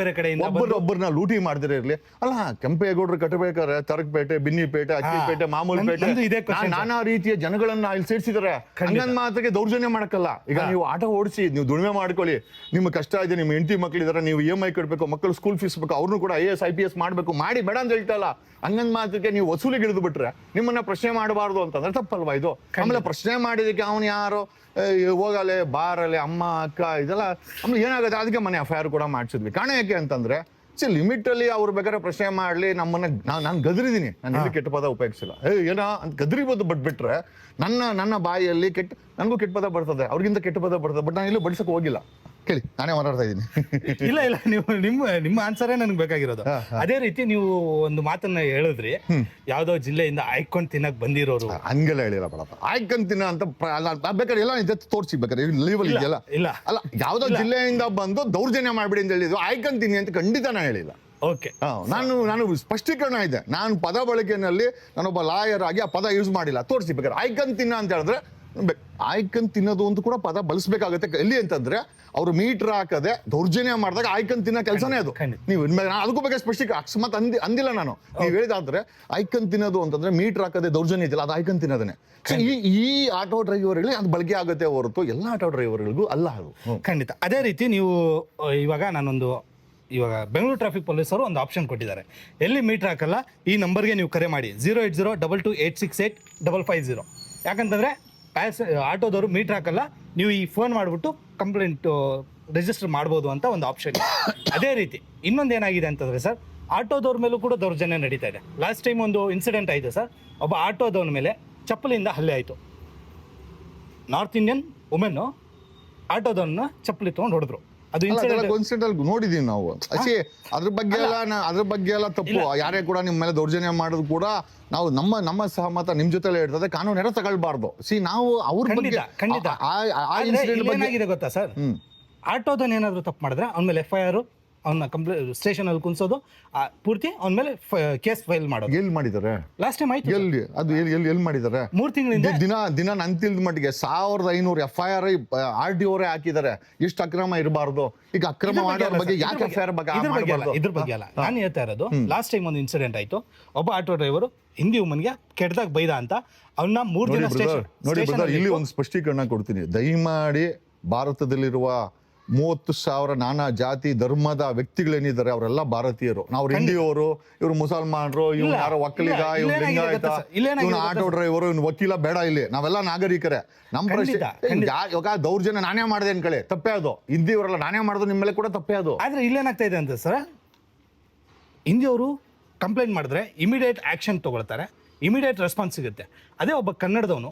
ಒಬ್ಬರು ಒಬ್ಬರನ್ನ ಲೂಟಿ ಮಾಡಿದ್ರೆ ಇರ್ಲಿ. ಅಲ್ಲ ಕೆಂಪೇಗೌಡರು ಕಟ್ಟಬೇಕಾದ್ರೆ ತರಕಪೇಟೆ ಬಿನ್ನಿಪೇಟೆ ಅಕ್ಕಿಪೇಟೆ ಮಾಮೂಲಿ ಪೇಟೆ. ನಾನಾ ರೀತಿಯ ಜನಗಳನ್ನ ಇಲ್ಲಿ ಸೇರಿಸಿದಾರೆ. ಹಂಗನ್ ಮಾತಿಗೆ ದೌರ್ಜನ್ಯ ಮಾಡಕ್ಕಲ್ಲ. ಈಗ ನೀವು ಆಟ ಓಡಿಸಿ ನೀವು ದುಡಿಮೆ ಮಾಡ್ಕೊಳ್ಳಿ. ನಿಮ್ಮ ಕಷ್ಟ ಇದೆ ನಿಮ್ಮ ಹೆಂಡತಿ ಮಕ್ಕಳಿದಾರೆ ನೀವು ಇ ಎಂ ಐ ಕಟ್ಟಬೇಕು ಮಕ್ಕಳು ಸ್ಕೂಲ್ ಫೀಸ್ ಬೇಕು ಅವ್ರನ್ನೂ ಕೂಡ I S I P S ಮಾಡಬೇಕು. ಮಾಡಿ ಬೇಡ ಅಂತ ಹೇಳ್ತಾ ಇಲ್ಲ. ಹಂಗನ್ ಮಾತ್ರಕ್ಕೆ ನೀವು ವಸೂಲಿಗೆ ಇಳಿದು ಬಿಟ್ರೆ ನಿಮ್ಮನ್ನ ಪ್ರಶ್ನೆ ಮಾಡಬಾರ್ದು ಅಂತಂದ್ರೆ ತಪ್ಪಲ್ವಾ ಇದು? ಆಮೇಲೆ ಪ್ರಶ್ನೆ ಮಾಡಿದಕ್ಕೆ ಅವನು ಯಾರು? ಹೋಗಲೆ ಬಾರಲೆ ಅಮ್ಮ ಅಕ್ಕ ಇದೆಲ್ಲ ಆಮೇಲೆ ಏನಾಗುತ್ತೆ? ಅದಕ್ಕೆ ಮನೆ ಎಫ್ ಕೂಡ ಮಾಡಿಸಿದ್ವಿ. ಕಾರಣ ಯಾಕೆ ಅಂತಂದ್ರೆ ಸಿ ಲಿಮಿಟ್ ಅಲ್ಲಿ ಅವ್ರು ಬೇಕಾದ್ರೆ ಪ್ರಶ್ನೆ ಮಾಡ್ಲಿ ನಮ್ಮನ್ನ ನಾನು ನಾನು ಗದರಿದ್ದೀನಿ ನಾನು ಕೆಟ್ಟ ಪದ ಉಪಯೋಗಿಸಿಲ್ಲ. ಏ ಏನೋ ಅಂತ ಗದರಿಬೋದು ಬಟ್ ಬಿಟ್ರೆ ನನ್ನ ನನ್ನ ಬಾಯಿಯಲ್ಲಿ ಕೆಟ್ಟ ನನಗೂ ಕೆಟ್ಟ ಪದ ಬರ್ತದೆ ಅವ್ರಿಗಿಂತ ಕೆಟ್ಟ ಪದ ಬರ್ತದೆ ಬಟ್ ನಾನು ಎಲ್ಲೂ ಬಡ್ಸಕ್ ಹೋಗಿಲ್ಲ. ಕೇಳಿ ನಾನೇ ಮಾತಾಡ್ತಾ ಇದ್ದೀನಿ. ಇಲ್ಲ ಇಲ್ಲ ನೀವು ನಿಮ್ಮ ನಿಮ್ಮ ಆನ್ಸರೇ ನನಗೆ ಬೇಕಾಗಿರೋದು. ಅದೇ ರೀತಿ ನೀವು ಒಂದು ಮಾತನ್ನ ಹೇಳಿದ್ರಿ ಯಾವ್ದೋ ಜಿಲ್ಲೆಯಿಂದ ಆಯ್ಕೊಂಡು ತಿನ್ನಕ್ ಬಂದಿರೋರು. ಹಂಗೆಲ್ಲ ಹೇಳಿಲ್ಲ ಬಡಪ್ಪ. ತಿನ್ನ ಅಂತ ಬೇಕಾದ್ರೆ ಎಲ್ಲ ಇದೆ ತೋರಿಸಿ ಬೇಕಾದ್ರೆ ಲೀವಲ್ ಇದೆಯಲ್ಲ? ಇಲ್ಲ. ಅಲ್ಲ ಯಾವ್ದೋ ಜಿಲ್ಲೆಯಿಂದ ಬಂದು ದೌರ್ಜನ್ಯ ಮಾಡ್ಬಿಡಿ ಅಂತ ಹೇಳಿದ್ರು. ಆಯ್ಕೊಂಡು ತಿನ್ನಿ ಅಂತ ಖಂಡಿತ ನಾನು ಹೇಳಿಲ್ಲ. ಓಕೆ ನಾನು ನಾನು ಸ್ಪಷ್ಟೀಕರಣ ಇದೆ. ನಾನು ಪದ ಬಳಕೆಯಲ್ಲಿ ನಾನೊಬ್ಬ ಲಾಯರ್ ಆಗಿ ಆ ಪದ ಯೂಸ್ ಮಾಡಿಲ್ಲ. ತೋರಿಸಿ ಬೇಕಾದ್ರೆ ಆಯ್ಕನ್ ತಿನ್ನ ಅಂತ ಹೇಳಿದ್ರೆ ಬೆ- ಆಯ್ಕನ್ ತಿನ್ನೋದು ಅಂತ ಕೂಡ ಪದ ಬಳಸಬೇಕಾಗುತ್ತೆ. ಎಲ್ಲಿ ಅಂತಂದ್ರೆ ಅವ್ರು ಮೀಟರ್ ಹಾಕದೆ ದೌರ್ಜನ್ಯ ಮಾಡಿದಾಗ ಐಕನ್ ತಿನ್ನೋ ಕೆಲಸನೇ ಅದು. ನೀವು ಅದಕ್ಕೂ ಬಗ್ಗೆ ಸ್ಪಷ್ಟೀಕ ಅಕಸ್ಮಾತ್ ಅಂದಿ ಅಂದಿಲ್ಲ ನಾನು. ನೀವು ಹೇಳಿದಾದ್ರೆ ಐಕನ್ ತಿನ್ನೋದು ಅಂತಂದ್ರೆ ಮೀಟರ್ ಹಾಕದೆ ದೌರ್ಜನ್ಯ ಇದೆಯಲ್ಲ ಅದು ಐಕನ್ ತಿನ್ನೋದನ್ನೇ. ಈ ಈ ಆಟೋ ಡ್ರೈವರ್ಗಳಿಗೆ ಅದು ಬಳಕೆ ಆಗುತ್ತೆ ಹೊರತು ಎಲ್ಲ ಆಟೋ ಡ್ರೈವರ್ಗಳಿಗೂ ಅಲ್ಲ ಅದು. ಖಂಡಿತ. ಅದೇ ರೀತಿ ನೀವು ಇವಾಗ ನಾನೊಂದು ಇವಾಗ ಬೆಂಗಳೂರು ಟ್ರಾಫಿಕ್ ಪೊಲೀಸರು ಒಂದು ಆಪ್ಷನ್ ಕೊಟ್ಟಿದ್ದಾರೆ. ಎಲ್ಲಿ ಮೀಟರ್ ಹಾಕಲ್ಲ ಈ ನಂಬರ್ಗೆ ನೀವು ಕರೆ ಮಾಡಿ. Zero eight zero double two eight six eight double five zero. ಯಾಕಂತಂದ್ರೆ ಪ್ಯಾಸ್, ಆಟೋದವರು ಮೀಟರ್ ಹಾಕಲ್ಲ, ನೀವು ಈ ಫೋನ್ ಮಾಡಿಬಿಟ್ಟು ಕಂಪ್ಲೇಂಟ್ ರಿಜಿಸ್ಟರ್ ಮಾಡ್ಬೋದು ಅಂತ ಒಂದು ಆಪ್ಷನ್ ಇದೆ. ಅದೇ ರೀತಿ, ಇನ್ನೊಂದು ಏನಾಗಿದೆ ಅಂತಂದ್ರೆ ಸರ್, ಆಟೋದವ್ರ ಮೇಲೂ ಕೂಡ ದೌರ್ಜನ್ಯ ನಡೀತಾ ಇದೆ. ಲಾಸ್ಟ್ ಟೈಮ್ ಒಂದು ಇನ್ಸಿಡೆಂಟ್ ಆಯಿತು ಸರ್, ಒಬ್ಬ ಆಟೋದವನ ಮೇಲೆ ಚಪ್ಪಲಿಯಿಂದ ಹಲ್ಲೆ ಆಯಿತು. ನಾರ್ತ್ ಇಂಡಿಯನ್ ವುಮೆನ್ನು ಆಟೋದವನ್ನ ಚಪ್ಪಲಿ ತೊಗೊಂಡು ಹೊಡೆದ್ರು. ಅದು ಇನ್ಸಿಡೆಂಟ್ ಅಲ್ಲಿ ನೋಡಿದೀವಿ ನಾವು. ಅಸಿ ಅದ್ರ ಬಗ್ಗೆ ಎಲ್ಲ ಅದ್ರ ಬಗ್ಗೆ ಎಲ್ಲ ತಪ್ಪು. ಯಾರೇ ಕೂಡ ನಿಮ್ಮ ಮೇಲೆ ದೌರ್ಜನ್ಯ ಮಾಡೋದು ಕೂಡ ನಾವು ನಮ್ಮ ನಮ್ಮ ಸಹಮತ ನಿಮ್ ಜೊತೆಲೇ ಇರ್ತದೆ. ಕಾನೂನು ನೆರ ತಗೊಳ್ಬಾರ್ದು. ಸಿ ನಾವು ಅವ್ರ ಬಗ್ಗೆ ಖಂಡಿತ ಆ- ಇನ್ಸಿಡೆಂಟ್ ಬಗ್ಗೆ ಗೊತ್ತಾ ಸರ್? ಹ್ಮ್. ಆಟೋದನ್ ಏನಾದ್ರು ತಪ್ಪು ಮಾಡಿದ್ರೆ ಆಮೇಲೆ ಮೇಲೆ ಎಫ್ ಐ ಆರ್ ಅವನ್ನ ಕಂಪ್ಲೇ ಸ್ಟೇಷನ್ ಅಲ್ಲಿ ಕುನ್ಸೋದು ಆ, ಪೂರ್ತಿ ಅವನ ಮೇಲೆ ಕೇಸ್ ಫೈಲ್ ಮಾಡೋದು. ಎಲ್ಲಿ ಮಾಡಿದ್ದಾರೆ? ಲಾಸ್ಟ್ ಟೈಮ್ ಆಯ್ತು ಎಲ್ಲಿ? ಅದು ಎಲ್ಲಿ ಎಲ್ಲಿ ಎಲ್ಲಿ ಮಾಡಿದ್ದಾರೆ? ಮೂರ್ ತಿಂಗಳಿಂದ ದಿನ ದಿನ ನನ್ ತಿಳಿದ ಮಟ್ಟಿಗೆ ಸಾವಿರದ ಐನೂರು F I R R D ಅವರೇ ಹಾಕಿದ್ದಾರೆ. ಎಷ್ಟು ಅಕ್ರಮ ಇರಬಾರ್ದು. ಈಗ ಅಕ್ರಮ ಇದ್ರ ಬಗ್ಗೆ ಯಾಕೆ ಎಫ್ ಐ ಆರ್ ಬಗ್ಗೆ ಇದ್ರ ಬಗ್ಗೆ ಅಲ್ಲ ಇದ್ರ ಬಗ್ಗೆ ಅಲ್ಲ. ನಾನು ಹೇಳ್ತಾ ಇರೋದು ಲಾಸ್ಟ್ ಟೈಮ್ ಒಂದು ಇನ್ಸಿಡೆಂಟ್ ಆಯ್ತು. ಒಬ್ಬ ಆಟೋ ಡ್ರೈವರ್ ಹಿಂದಿ ವುಮನ್ಗೆ ಕೆಟ್ಟದಾಗ ಬೈದ ಅಂತ ಅವನ್ನ ಮೂರ್ ದಿನ ನೋಡಿ ಇಲ್ಲಿ ಒಂದು ಸ್ಪಷ್ಟೀಕರಣ ಕೊಡ್ತೀನಿ. ದಯಮಾಡಿ ಭಾರತದಲ್ಲಿರುವ ಮೂವತ್ತು ಸಾವಿರ ನಾನಾ ಜಾತಿ ಧರ್ಮದ ವ್ಯಕ್ತಿಗಳೇನಿದ್ದಾರೆ ಅವರೆಲ್ಲ ಭಾರತೀಯರು. ನಾವು ಹಿಂದಿಯವರು ಇವ್ರು ಮುಸಲ್ಮಾನರು ಇವ್ರು ಯಾರು ಒಕ್ಕಲಿಗ ಇವ್ರು ಲಿಂಗಾಯತ ಇವ್ನು ಆಟೋ ಡ್ರೈವರು ಇವ್ನು ವಕೀಲ ಬೇಡ ಇಲ್ಲಿ. ನಾವೆಲ್ಲ ನಾಗರಿಕರೇ. ನಮ್ಮ ಪ್ರಶ್ನೆ ಇವಾಗ ದೌರ್ಜನ್ಯ ನಾನೇ ಮಾಡಿದೆ ಅನ್ಕಳಿ ತಪ್ಪೇ ಅದು. ಹಿಂದಿಯವರೆಲ್ಲ ನಾನೇ ಮಾಡೋದು ನಿಮ್ಮ ಮೇಲೆ ಕೂಡ ತಪ್ಪೇ ಅದು. ಆದ್ರೆ ಇಲ್ಲೇನಾಗ್ತಾ ಇದೆ ಅಂತ ಸರ್? ಹಿಂದಿಯವರು ಕಂಪ್ಲೇಂಟ್ ಮಾಡಿದ್ರೆ ಇಮಿಡಿಯೇಟ್ ಆಕ್ಷನ್ ತಗೊಳ್ತಾರೆ ಇಮಿಡಿಯೇಟ್ ರೆಸ್ಪಾನ್ಸ್ ಸಿಗುತ್ತೆ. ಅದೇ ಒಬ್ಬ ಕನ್ನಡದವನು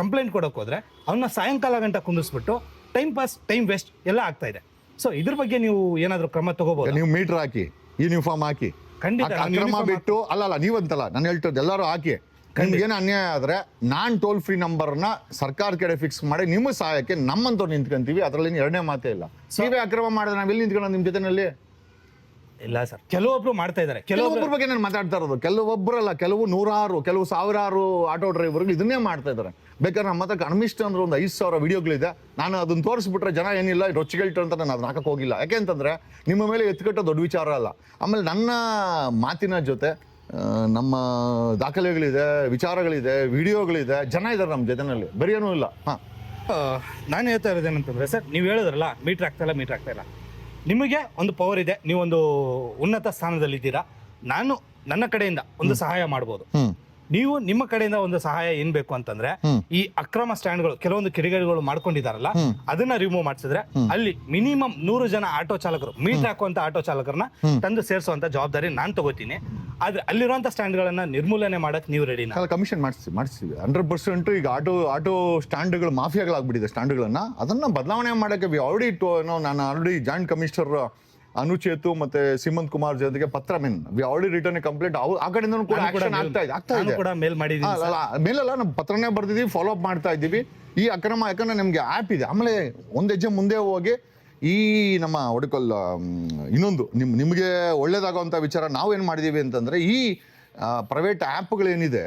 ಕಂಪ್ಲೇಂಟ್ ಕೊಡೋಕೆ ಹೋದ್ರೆ ಅವನ್ನ ಸಾಯಂಕಾಲ ಗಂಟ ಕುಂದಿಸ್ಬಿಟ್ಟು ಟೈಮ್ ಪಾಸ್ ಟೈಮ್ ವೇಸ್ಟ್ ಎಲ್ಲ ಆಗ್ತಾ ಇದೆ. ಸೊ ಇದ್ರ ಬಗ್ಗೆ ನೀವು ಏನಾದರೂ ಕ್ರಮ ತಗೋಬಹುದು ನೀವು ಮೀಟರ್ ಹಾಕಿ ಯೂನಿಫಾರ್ಮ್ ಹಾಕಿ. ಖಂಡಿತ, ಅಕ್ರಮ ಬಿಟ್ಟು ಅಲ್ಲ ಅಲ್ಲ ನೀವಂತಲ್ಲ ನಾನು ಹೇಳ್ತಿರೋದು ಎಲ್ಲರೂ ಹಾಕಿ. ನಿಮ್ಗೇನು ಅನ್ಯಾಯ ಆದ್ರೆ ನಾನ್ ಟೋಲ್ ಫ್ರೀ ನಂಬರ್ನ ಸರ್ಕಾರ ಕಡೆ ಫಿಕ್ಸ್ ಮಾಡಿ ನಿಮ್ಮ ಸಹಾಯಕ್ಕೆ ನಮ್ಮಂತವ್ರು ನಿಂತ್ಕೊಂತೀವಿ. ಅದರಲ್ಲಿ ಎರಡನೇ ಮಾತೇ ಇಲ್ಲ. ನೀವೇ ಅಕ್ರಮ ಮಾಡಿದ್ರೆ ನಾವೆಲ್ಲಿ ನಿಂತ್ಕೊಳ್ಳೋ ನಿಮ್ಮ ಜೊತೆನಲ್ಲಿ? ಇಲ್ಲ ಸರ್ ಕೆಲವೊಬ್ರು ಮಾಡ್ತಾ ಇದ್ದಾರೆ. ಕೆಲವೊಬ್ಬರ ಬಗ್ಗೆ ನಾನು ಮಾತಾಡ್ತಾ ಇರೋದು. ಕೆಲವೊಬ್ಬರಲ್ಲ ಕೆಲವು ನೂರಾರು ಕೆಲವು ಸಾವಿರಾರು ಆಟೋ ಡ್ರೈವರ್ಗಳು ಇದನ್ನೇ ಮಾಡ್ತಾ ಇದ್ದಾರೆ. ಬೇಕಾದ್ರೆ ನಮ್ಮ ಹತ್ರ ಕಣ್ಮಿಷ್ಟ ಅಂದ್ರೆ ಒಂದು ಐದು ಸಾವಿರ ವೀಡಿಯೋಗಳಿದೆ. ನಾನು ಅದನ್ನ ತೋರಿಸ್ಬಿಟ್ರೆ ಜನ ಏನಿಲ್ಲ ರೊಚ್ಚಿಗೆಲ್ಟು ಅಂತ ನಾನು ಅದನ್ನ ಹಾಕಕ್ಕೆ ಹೋಗಿಲ್ಲ. ಯಾಕೆಂತಂದ್ರೆ ನಿಮ್ಮ ಮೇಲೆ ಎತ್ಕಟ್ಟೋ ದೊಡ್ಡ ವಿಚಾರ ಅಲ್ಲ. ಆಮೇಲೆ ನನ್ನ ಮಾತಿನ ಜೊತೆ ನಮ್ಮ ದಾಖಲೆಗಳಿದೆ ವಿಚಾರಗಳಿದೆ ವಿಡಿಯೋಗಳಿದೆ ಜನ ಇದ್ದಾರೆ ನಮ್ಮ ಜೊತೆನಲ್ಲಿ. ಬರೆಯೋನೂ ಇಲ್ಲ. ಹಾಂ. ನಾನು ಹೇಳ್ತಾ ಇರೋದೇನಂತಂದ್ರೆ ಸರ್ ನೀವು ಹೇಳಿದ್ರಲ್ಲ ಮೀಟ್ರ್ ಆಗ್ತಾ ಇಲ್ಲ ಮೀಟ್ರ್ ಆಗ್ತಾ ಇಲ್ಲ. ನಿಮಗೆ ಒಂದು ಪವರ್ ಇದೆ ನೀವೊಂದು ಉನ್ನತ ಸ್ಥಾನದಲ್ಲಿದ್ದೀರಾ. ನಾನು ನನ್ನ ಕಡೆಯಿಂದ ಒಂದು ಸಹಾಯ ಮಾಡ್ಬೋದು. ನೀವು ನಿಮ್ಮ ಕಡೆಯಿಂದ ಒಂದು ಸಹಾಯ ಏನ್ ಬೇಕು ಅಂತಂದ್ರೆ ಈ ಅಕ್ರಮ ಸ್ಟ್ಯಾಂಡ್ಗಳು ಕೆಲವೊಂದು ಕಿಡಿಗೇಡಿಗಳು ಮಾಡ್ಕೊಂಡಿದಾರಲ್ಲ ಅದನ್ನ ರಿಮೂವ್ ಮಾಡಿಸಿದ್ರೆ ಅಲ್ಲಿ ಮಿನಿಮಮ್ ನೂರು ಜನ ಆಟೋ ಚಾಲಕರು ಮೀಟ್ ಹಾಕುವಂತ ಆಟೋ ಚಾಲಕರನ್ನ ತಂದು ಸೇರಿಸುವಂತ ಜವಾಬ್ದಾರಿ ನಾನ್ ತಗೋತೀನಿ. ಆದ್ರೆ ಅಲ್ಲಿರುವಂತ ಸ್ಟ್ಯಾಂಡ್ಗಳನ್ನ ನಿರ್ಮೂಲನೆ ಮಾಡಕ್ ನೀವು ರೆಡಿ ಕಮಿಷನ್ ಮಾಡಿಸಿ ಮಾಡಿಸ್ತೀವಿ ಹಂಡ್ರೆಡ್ ಪರ್ಸೆಂಟ್ ಈಗ ಆಟೋ ಆಟೋ ಸ್ಟ್ಯಾಂಡ್ಗಳು ಮಾಫಿಯಾಗಳಾಗ್ಬಿಟ್ಟಿದೆ ಸ್ಟ್ಯಾಂಡ್ಗಳನ್ನ. ಅದನ್ನ ಬದಲಾವಣೆ ಮಾಡಕ್ಕೆ ಆಲ್ರೆಡಿ ನಾನು ಆಲ್ರೆಡಿ ಜಾಯಿಂಟ್ ಕಮಿಷನರ್ ಅನುಚೇತು ಮತ್ತೆ ಸಿಮಂತ್ ಕುಮಾರ್ ಜೊತೆಗೆ ಪತ್ರ mean. We already return complaint ಆ ಕಡೆಯಿಂದ ಕೂಡ ಆಕ್ಷನ್ ಆಗ್ತಾ ಇದೆ ಆಗ್ತಾ ಇದೆ. ಕೂಡ ಮೇಲ್ ಅಲ್ಲ, ಮೇಲೆಲ್ಲ ನಮ್ಮ ಪತ್ರನೇ ಬರ್ದಿದ್ದೀವಿ ಫಾಲೋ ಅಪ್ ಮಾಡ್ತಾ ಇದ್ದೀವಿ. ಈ ಅಕ್ರಮ ಯಾಕಂದ್ರೆ ನಿಮ್ಗೆ ಆ್ಯಪ್ ಇದೆ. ಆಮೇಲೆ ಒಂದ್ ಹೆಜ್ಜೆ ಮುಂದೆ ಹೋಗಿ ಈ ನಮ್ಮ ಒಡಕಲ್ ಇನ್ನೊಂದು ನಿಮ್ ನಿಮಗೆ ಒಳ್ಳೇದಾಗುವಂಥ ವಿಚಾರ ನಾವು ಏನು ಮಾಡಿದೀವಿ ಅಂತಂದ್ರೆ ಈ ಪ್ರೈವೇಟ್ ಆ್ಯಪ್ಗಳೇನಿದೆ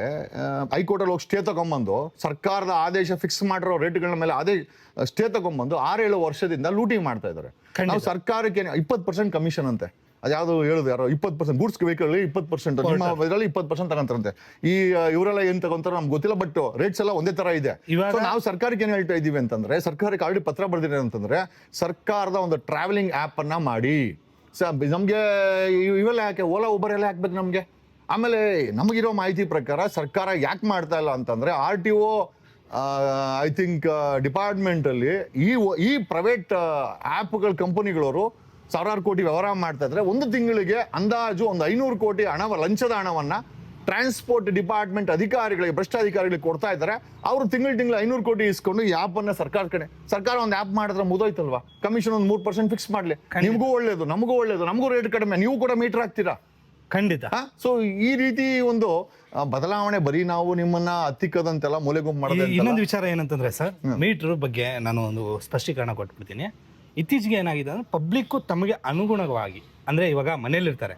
ಹೈಕೋರ್ಟಲ್ಲಿ ಹೋಗಿ ಸ್ಟೇ ತಗೊಂಬಂದು ಸರ್ಕಾರದ ಆದೇಶ ಫಿಕ್ಸ್ ಮಾಡಿರೋ ರೇಟ್ಗಳ ಮೇಲೆ ಅದೇ ಸ್ಟೇ ತಗೊಂಬಂದು ಆರೇಳು ವರ್ಷದಿಂದ ಲೂಟಿ ಮಾಡ್ತಾ ಇದ್ದಾರೆ. ನಾವು ಸರ್ಕಾರಕ್ಕೆ ಇಪ್ಪತ್ತು ಪರ್ಸೆಂಟ್ ಕಮಿಷನ್ ಅಂತೆ. ಅದ್ಯಾವುದು ಹೇಳೋದು ಯಾರೋ ಇಪ್ಪತ್ತು ಪರ್ಸೆಂಟ್ ಗೂಡ್ಸ್ ವೆಹಿಕಲ್ ಇಪ್ಪತ್ತು ಪರ್ಸೆಂಟ್ ನಿಮ್ಮ ಇದರಲ್ಲಿ ಇಪ್ಪತ್ತು ಪರ್ಸೆಂಟ್ ತಗೊಂತಾರಂತೆ ಈ ಇವರೆಲ್ಲ ಏನು ತಗೊಂತಾರೋ ನಮ್ಗೆ ಗೊತ್ತಿಲ್ಲ ಬಟ್ ರೇಟ್ಸ್ ಎಲ್ಲ ಒಂದೇ ತರ ಇದೆ. ನಾವು ಸರ್ಕಾರಕ್ಕೆ ಏನು ಹೇಳ್ತಾ ಇದೀವಿ ಅಂತಂದ್ರೆ ಸರ್ಕಾರಕ್ಕೆ ಆಲ್ರೆಡಿ ಪತ್ರ ಬರ್ದಿದೆ ಅಂತಂದ್ರೆ ಸರ್ಕಾರದ ಒಂದು ಟ್ರಾವೆಲಿಂಗ್ ಆ್ಯಪ್ ಅನ್ನ ಮಾಡಿ. ಸ- ನಮ್ಗೆ ಇವೆಲ್ಲ ಯಾಕೆ ಓಲಾ ಉಬರ್ ಎಲ್ಲ ಹಾಕ್ಬೇಕು ನಮ್ಗೆ? ಆಮೇಲೆ ನಮಗಿರೋ ಮಾಹಿತಿ ಪ್ರಕಾರ ಸರ್ಕಾರ ಯಾಕೆ ಮಾಡ್ತಾ ಇಲ್ಲ ಅಂತಂದ್ರೆ R T O I think department ಅಲ್ಲಿ ಈ ಈ ಪ್ರೈವೇಟ್ ಆ್ಯಪ್ಗಳ ಕಂಪನಿಗಳವರು ಸಾವಿರಾರು ಕೋಟಿ ವ್ಯವಹಾರ ಮಾಡ್ತಾ ಇದ್ರೆ ಒಂದು ತಿಂಗಳಿಗೆ ಅಂದಾಜು ಒಂದು ಐನೂರು ಕೋಟಿ ಹಣ ಲಂಚದ ಹಣವನ್ನು ಟ್ರಾನ್ಸ್ಪೋರ್ಟ್ ಡಿಪಾರ್ಟ್ಮೆಂಟ್ ಅಧಿಕಾರಿಗಳಿಗೆ ಭ್ರಷ್ಟ ಅಧಿಕಾರಿಗಳಿಗೆ ಕೊಡ್ತಾ ಇದ್ದಾರೆ. ಅವರು ತಿಂಗಳು ತಿಂಗಳು ಐನೂರು ಕೋಟಿ ಇಸ್ಕೊಂಡು ಈ ಆಪ್ ಅನ್ನ ಸರ್ಕಾರ ಕಡೆ ಸರ್ಕಾರ ಒಂದು ಆಪ್ ಮಾಡಿದ್ರೆ ಮುದೋಯ್ತಲ್ವಾ? ಕಮಿಷನ್ ಒಂದು ಮೂರು ಪರ್ಸೆಂಟ್ ಫಿಕ್ಸ್ ಮಾಡ್ಲಿ. ನಿಮಗೂ ಒಳ್ಳೇದು ನಮಗೂ ಒಳ್ಳೇದು ನಮಗೂ ರೇಟ್ ಕಡಿಮೆ. ನೀವು ಕೂಡ ಮೀಟರ್ ಹಾಕ್ತೀರಾ? ಖಂಡಿತ. ಸೊ ಈ ರೀತಿ ಒಂದು ಆ, ಬದಲಾವಣೆ ಬರೀ ನಾವು ನಿಮ್ಮನ್ನ ಹತ್ತಿಕ್ಕದಂತೆಲ್ಲ ಮೂಲೆಗುಂಪು ಈ- ಮಾಡೋದಂತೆಲ್ಲ. ಇನ್ನೊಂದು ವಿಚಾರ ಏನಂತಂದ್ರೆ ಸರ್ ಮೀಟರ್ ಬಗ್ಗೆ ನಾನು ಒಂದು ಸ್ಪಷ್ಟೀಕರಣ ಕೊಟ್ಬಿಡ್ತೀನಿ. ಇತ್ತೀಚೆಗೆ ಏನಾಗಿದೆ ಅಂದ್ರೆ ಪಬ್ಲಿಕ್ ತಮಗೆ ಅನುಗುಣವಾಗಿ ಅಂದ್ರೆ ಇವಾಗ ಮನೇಲಿರ್ತಾರೆ